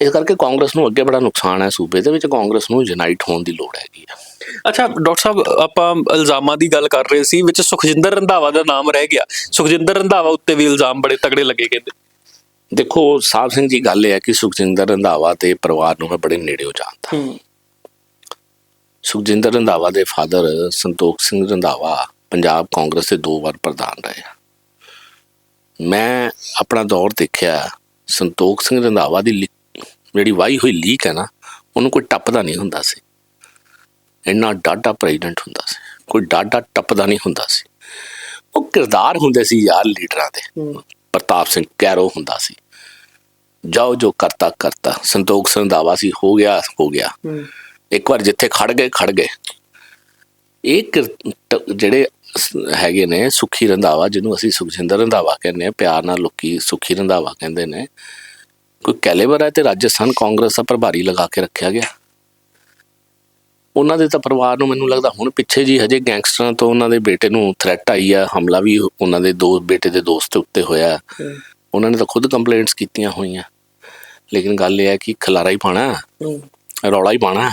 ਇਸ ਕਰਕੇ ਕਾਂਗਰਸ ਨੂੰ ਅੱਗੇ ਬੜਾ ਨੁਕਸਾਨ ਹੈ ਸੂਬੇ ਦੇ ਵਿੱਚ ਕਾਂਗਰਸ ਨੂੰ ਯੂਨਾਈਟ ਹੋਣ ਦੀ ਲੋੜ ਹੈਗੀ ਆ ਅੱਛਾ ਡਾਕਟਰ ਸਾਹਿਬ ਆਪਾਂ ਇਲਜ਼ਾਮਾਂ ਦੀ ਗੱਲ ਕਰ ਰਹੇ ਸੀ ਵਿੱਚ ਸੁਖਜਿੰਦਰ ਰੰਧਾਵਾ ਦਾ ਨਾਮ ਰਹਿ ਗਿਆ। ਸੁਖਜਿੰਦਰ ਰੰਧਾਵਾ ਉੱਤੇ ਵੀ ਇਲਜ਼ਾਮ ਬੜੇ ਤਗੜੇ ਲੱਗੇ ਕਹਿੰਦੇ। ਦੇਖੋ ਸਾਹਿਬ ਸਿੰਘ ਜੀ ਗੱਲ ਇਹ ਹੈ ਕਿ ਸੁਖਜਿੰਦਰ ਰੰਧਾਵਾ ਤੇ ਪਰਿਵਾਰ ਨੂੰ ਮੈਂ ਬੜੇ ਨੇੜਿਓਂ ਜਾਣਦਾ। ਸੁਖਜਿੰਦਰ ਰੰਧਾਵਾ ਦੇ ਫਾਦਰ ਸੰਤੋਖ ਸਿੰਘ ਰੰਧਾਵਾ ਪੰਜਾਬ ਕਾਂਗਰਸ ਦੇ ਦੋ ਵਾਰ ਪ੍ਰਧਾਨ ਰਹੇ ਆ। ਮੈਂ ਆਪਣਾ ਦੌਰ ਦੇਖਿਆ ਸੰਤੋਖ ਸਿੰਘ ਰੰਧਾਵਾ ਦੀ ਜਿਹੜੀ ਹੋਈ ਲੀਕ ਹੈ ਨਾ ਉਹਨੂੰ ਕੋਈ ਟੱਪਦਾ ਨਹੀਂ ਹੁੰਦਾ ਸੀ। ਇੰਨਾ ਡਾਡਾ ਪ੍ਰੈਜ਼ੀਡੈਂਟ ਹੁੰਦਾ ਸੀ। ਕੋਈ ਡਾਡਾ ਟੱਪਦਾ ਨਹੀਂ ਹੁੰਦਾ ਸੀ। ਉਹ ਕਿਰਦਾਰ ਹੁੰਦੇ ਸੀ ਯਾਰ ਲੀਡਰਾਂ ਦੇ। ਪ੍ਰਤਾਪ ਸਿੰਘ ਕੈਰੋ ਹੁੰਦਾ ਸੀ। ਜਾਓ ਜੋ ਕਰਤਾ ਕਰਤਾ। ਸੰਤੋਖ ਸਿੰਘ ਰੰਧਾਵਾ ਸੀ ਹੋ ਗਿਆ ਹੋ ਗਿਆ। ਇੱਕ ਵਾਰ ਜਿੱਥੇ ਖੜ ਗਏ ਖੜ ਗਏ। ਇਹ ਜਿਹੜੇ ਹੈਗੇ ਨੇ ਸੁਖੀ ਰੰਧਾਵਾ ਜਿਹਨੂੰ ਅਸੀਂ ਸੁਖਜਿੰਦਰ ਰੰਧਾਵਾ ਕਹਿੰਦੇ ਆ ਪਿਆਰ ਨਾਲ ਲੋਕੀ ਸੁਖੀ ਰੰਧਾਵਾ ਕਹਿੰਦੇ ਨੇ ਕੋਈ ਕੈਲੀਬਰ ਹੈ ਤੇ ਰਾਜਸਥਾਨ ਕਾਂਗਰਸ ਦਾ ਪ੍ਰਭਾਰੀ ਲਗਾ ਕੇ ਰੱਖਿਆ ਗਿਆ। ਉਹਨਾਂ ਦੇ ਤਾਂ ਪਰਿਵਾਰ ਨੂੰ ਮੈਨੂੰ ਲੱਗਦਾ ਹੁਣ ਪਿੱਛੇ ਜੀ ਹਜੇ ਗੈਂਗਸਟਰਾਂ ਤੋਂ ਉਹਨਾਂ ਦੇ ਬੇਟੇ ਨੂੰ ਥ੍ਰੈਟ ਆਈ ਆ ਹਮਲਾ ਵੀ ਉਹਨਾਂ ਦੇ ਦੋ ਬੇਟੇ ਦੇ ਦੋਸਤ ਉੱਤੇ ਹੋਇਆ। ਉਹਨਾਂ ਨੇ ਤਾਂ ਖੁਦ ਕੰਪਲੇਂਟਸ ਕੀਤੀਆਂ ਹੋਈਆਂ। ਲੇਕਿਨ ਗੱਲ ਇਹ ਹੈ ਕਿ ਖਲਾਰਾ ਹੀ ਪਾਣਾ। ਰੌਲਾ ਹੀ ਪਾਣਾ।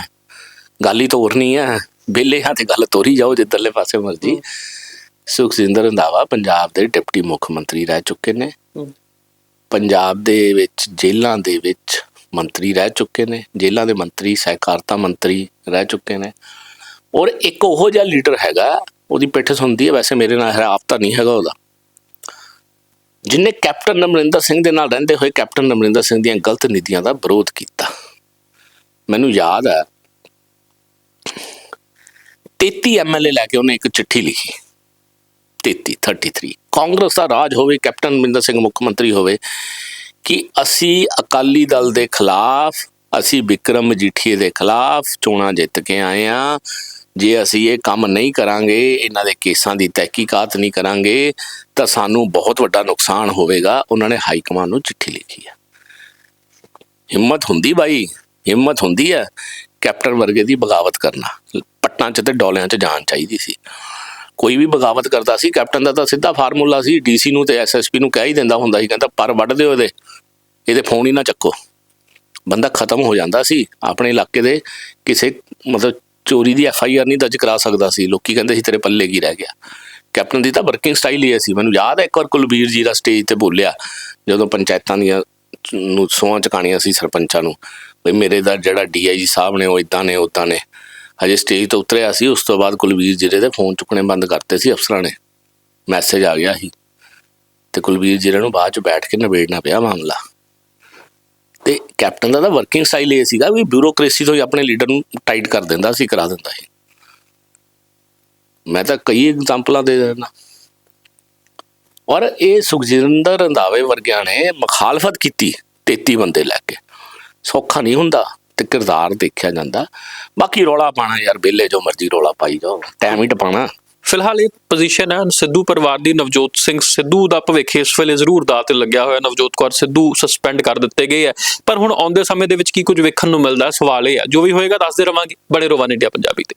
ਗੱਲ ਹੀ ਤੋਰਨੀ ਹੈ ਬੇਲੇ ਹੱਥ ਗੱਲ ਤੋਰੀ ਜਾਓ ਜਿੱਧਰਲੇ ਪਾਸੇ ਮਰਜ਼ੀ। ਸੁਖਜਿੰਦਰ ਰੰਧਾਵਾ ਪੰਜਾਬ ਦੇ ਡਿਪਟੀ ਮੁੱਖ ਮੰਤਰੀ ਰਹਿ ਚੁੱਕੇ ਨੇ। ਪੰਜਾਬ ਦੇ ਵਿੱਚ, ਜੇਲ੍ਹਾਂ ਦੇ ਵਿੱਚ ਮੰਤਰੀ ਰਹਿ ਚੁੱਕੇ ਨੇ, ਜੇਲ੍ਹਾਂ ਦੇ ਮੰਤਰੀ, ਸਹਿਕਾਰਤਾ ਮੰਤਰੀ ਰਹਿ ਚੁੱਕੇ ਨੇ। ਔਰ ਇੱਕ ਉਹੋ ਜਿਹਾ ਲੀਡਰ ਹੈਗਾ, ਉਹਦੀ ਪਿੱਠ ਸੁਣਦੀ ਹੈ, ਵੈਸੇ ਮੇਰੇ ਨਾਲ ਹਰਾਪ ਤਾਂ ਨਹੀਂ ਹੈਗਾ ਉਹਦਾ। ਜਿਨੇ ਕੈਪਟਨ ਅਮਰਿੰਦਰ ਸਿੰਘ ਦੇ ਨਾਲ ਰਹਿੰਦੇ ਹੋਏ ਕੈਪਟਨ ਅਮਰਿੰਦਰ ਸਿੰਘ ਦੀਆਂ ਗਲਤ ਨੀਤੀਆਂ ਦਾ ਵਿਰੋਧ ਕੀਤਾ। ਮੈਨੂੰ ਯਾਦ ਹੈ 33 ਐਮਐਲਏ ਲੈ ਕੇ ਉਹਨੇ ਇੱਕ ਚਿੱਠੀ ਲਿਖੀ। 33 33 ਕਾਂਗਰਸ ਦਾ ਰਾਜ ਹੋਵੇ, ਕੈਪਟਨ ਅਮਰਿੰਦਰ ਸਿੰਘ ਮੁੱਖ ਮੰਤਰੀ ਹੋਵੇ, ਕਿ ਅਸੀਂ ਅਕਾਲੀ ਦਲ ਦੇ ਖਿਲਾਫ, ਅਸੀਂ ਵਿਕਰਮ ਮਜੀਠੀਏ ਦੇ ਖਿਲਾਫ ਚੋਣਾਂ ਜਿੱਤ ਕੇ ਆਏ ਆ। ਜੇ ਅਸੀਂ ਇਹ ਕੰਮ ਨਹੀਂ ਕਰਾਂਗੇ, ਇਹਨਾਂ ਦੇ ਕੇਸਾਂ ਦੀ ਤਹਿਕੀਕਾਤ ਨਹੀਂ ਕਰਾਂਗੇ, ਤਾਂ ਸਾਨੂੰ ਬਹੁਤ ਵੱਡਾ ਨੁਕਸਾਨ ਹੋਵੇਗਾ। ਉਹਨਾਂ ਨੇ ਹਾਈ ਕਮਾਂਡ ਨੂੰ ਚਿੱਠੀ ਲਿਖੀ ਹੈ ਹਿੰਮਤ ਹੁੰਦੀ ਬਾਈ, ਹਿੰਮਤ ਹੁੰਦੀ ਹੈ ਕੈਪਟਨ ਵਰਗੇ ਦੀ ਬਗਾਵਤ ਕਰਨਾ। ਪੱਟਾਂ 'ਚ ਤੇ ਡੋਲਿਆਂ 'ਚ ਜਾਣ ਚਾਹੀਦੀ ਸੀ। ਕੋਈ ਵੀ ਬਗਾਵਤ ਕਰਦਾ ਸੀ, ਕੈਪਟਨ ਦਾ ਤਾਂ ਸਿੱਧਾ ਫਾਰਮੂਲਾ ਸੀ, ਡੀਸੀ ਨੂੰ ਤੇ ਐਸਐਸਪੀ ਨੂੰ ਕਹਿ ਹੀ ਦਿੰਦਾ ਹੁੰਦਾ ਸੀ, ਕਹਿੰਦਾ ਪਰ ਵੱਢ ਦਿਓ ਇਹਦੇ ਇਹਦੇ ਫੋਨ ਹੀ ਨਾ ਚੱਕੋ। ਬੰਦਾ ਖਤਮ ਹੋ ਜਾਂਦਾ ਸੀ, ਆਪਣੇ ਇਲਾਕੇ ਦੇ ਕਿਸੇ, ਮਤਲਬ ਚੋਰੀ ਦੀ ਐਫ ਆਈ ਆਰ ਨਹੀਂ ਦਰਜ ਕਰਾ ਸਕਦਾ ਸੀ, ਲੋਕੀ ਕਹਿੰਦੇ ਸੀ ਤੇਰੇ ਪੱਲੇ ਕੀ ਰਹਿ ਗਿਆ। ਕੈਪਟਨ ਦੀ ਤਾਂ ਵਰਕਿੰਗ ਸਟਾਈਲ ਹੀ ਸੀ ਮੈਨੂੰ ਯਾਦ ਹੈ ਇੱਕ ਵਾਰ ਕੁਲਬੀਰ ਜੀ ਦਾ ਸਟੇਜ ਤੇ ਬੋਲਿਆ, ਜਦੋਂ ਪੰਚਾਇਤਾਂ ਦੀਆਂ ਨੂੰ ਸੋਹਾਂ ਚਕਾਣੀਆਂ ਸੀ ਸਰਪੰਚਾਂ ਨੂੰ, ਵੀ ਮੇਰੇ ਦਾ ਜਿਹੜਾ ਡੀਆਈਜੀ ਸਾਹਿਬ ਨੇ ਉਹ ਇਦਾਂ ਨੇ ਉਦਾਂ ਨੇ। ਹਜੇ ਸਟੇਜ ਤੋਂ ਉਤਰਿਆ ਸੀ, ਉਸ ਤੋਂ ਬਾਅਦ ਕੁਲਬੀਰ ਜੀ ਦੇ ਫੋਨ ਚੁੱਕਣੇ ਬੰਦ ਕਰਤੇ ਸੀ ਅਫਸਰਾਂ ਨੇ। ਮੈਸੇਜ ਆ ਗਿਆ ਸੀ। ਤੇ ਕੁਲਬੀਰ ਜੀ ਨੂੰ ਬਾਅਦ ਚ ਬੈਠ ਕੇ ਨਿਬੇੜਨਾ ਪਿਆ ਮਾਮਲਾ। ਤੇ ਕੈਪਟਨ ਦਾ ਤਾਂ ਵਰਕਿੰਗ ਸਟਾਈਲ ਇਹ ਸੀਗਾ ਵੀ ਬਿਊਰੋਕ੍ਰੇਸੀ ਤੋਂ ਹੀ ਆਪਣੇ ਲੀਡਰ ਨੂੰ ਟਾਈਟ ਕਰ ਦਿੰਦਾ ਸੀ, ਕਰਾ ਦਿੰਦਾ ਸੀ। ਮੈਂ ਤਾਂ ਕਈ ਐਗਜ਼ਾਮਪਲਾਂ ਦੇ ਦਿੰਦਾ। ਔਰ ਇਹ ਸੁਖਜਿੰਦਰ ਰੰਧਾਵੇ ਵਰਗਿਆਂ ਨੇ ਮੁਖਾਲਫਤ ਕੀਤੀ 33 ਬੰਦੇ ਲੈ ਕੇ। ਸੌਖਾ ਨਹੀਂ ਹੁੰਦਾ। ਤੇ ਕਿਰਦਾਰ ਦੇਖਿਆ ਜਾਂਦਾ। ਬਾਕੀ ਰੋਲਾ ਪਾਣਾ ਯਾਰ ਬੇਲੇ ਜੋ ਮਰਜ਼ੀ ਰੋਲਾ ਪਾਈ ਜਾਓ ਟਾਈਮ ਹੀ ਟਪਾਣਾ ਫਿਲਹਾਲ ਇਹ ਪੋਜੀਸ਼ਨ ਹੈ, ਸਿੱਧੂ ਪਰਿਵਾਰ ਦੀ, ਨਵਜੋਤ ਸਿੰਘ ਸਿੱਧੂ ਦਾ ਭਵਿੱਖ ਇਸ ਵੇਲੇ ਜ਼ਰੂਰ ਦਾਅ ਤੇ ਲੱਗਿਆ ਹੋਇਆ। ਨਵਜੋਤ ਕੌਰ ਸਿੱਧੂ ਸਸਪੈਂਡ ਕਰ ਦਿੱਤੇ ਗਏ ਹੈ। ਪਰ ਹੁਣ ਆਉਂਦੇ ਸਮੇਂ ਦੇ ਵਿੱਚ ਕੀ ਕੁਝ ਵੇਖਣ ਨੂੰ ਮਿਲਦਾ ਸਵਾਲ ਇਹ ਹੈ। ਜੋ ਵੀ ਹੋਏਗਾ, ਦੱਸਦੇ ਰਵਾਂਗੇ। ਬੜੇ ਰੋਵਾਨ ਇੰਡੀਆ ਪੰਜਾਬੀ ਤੇ।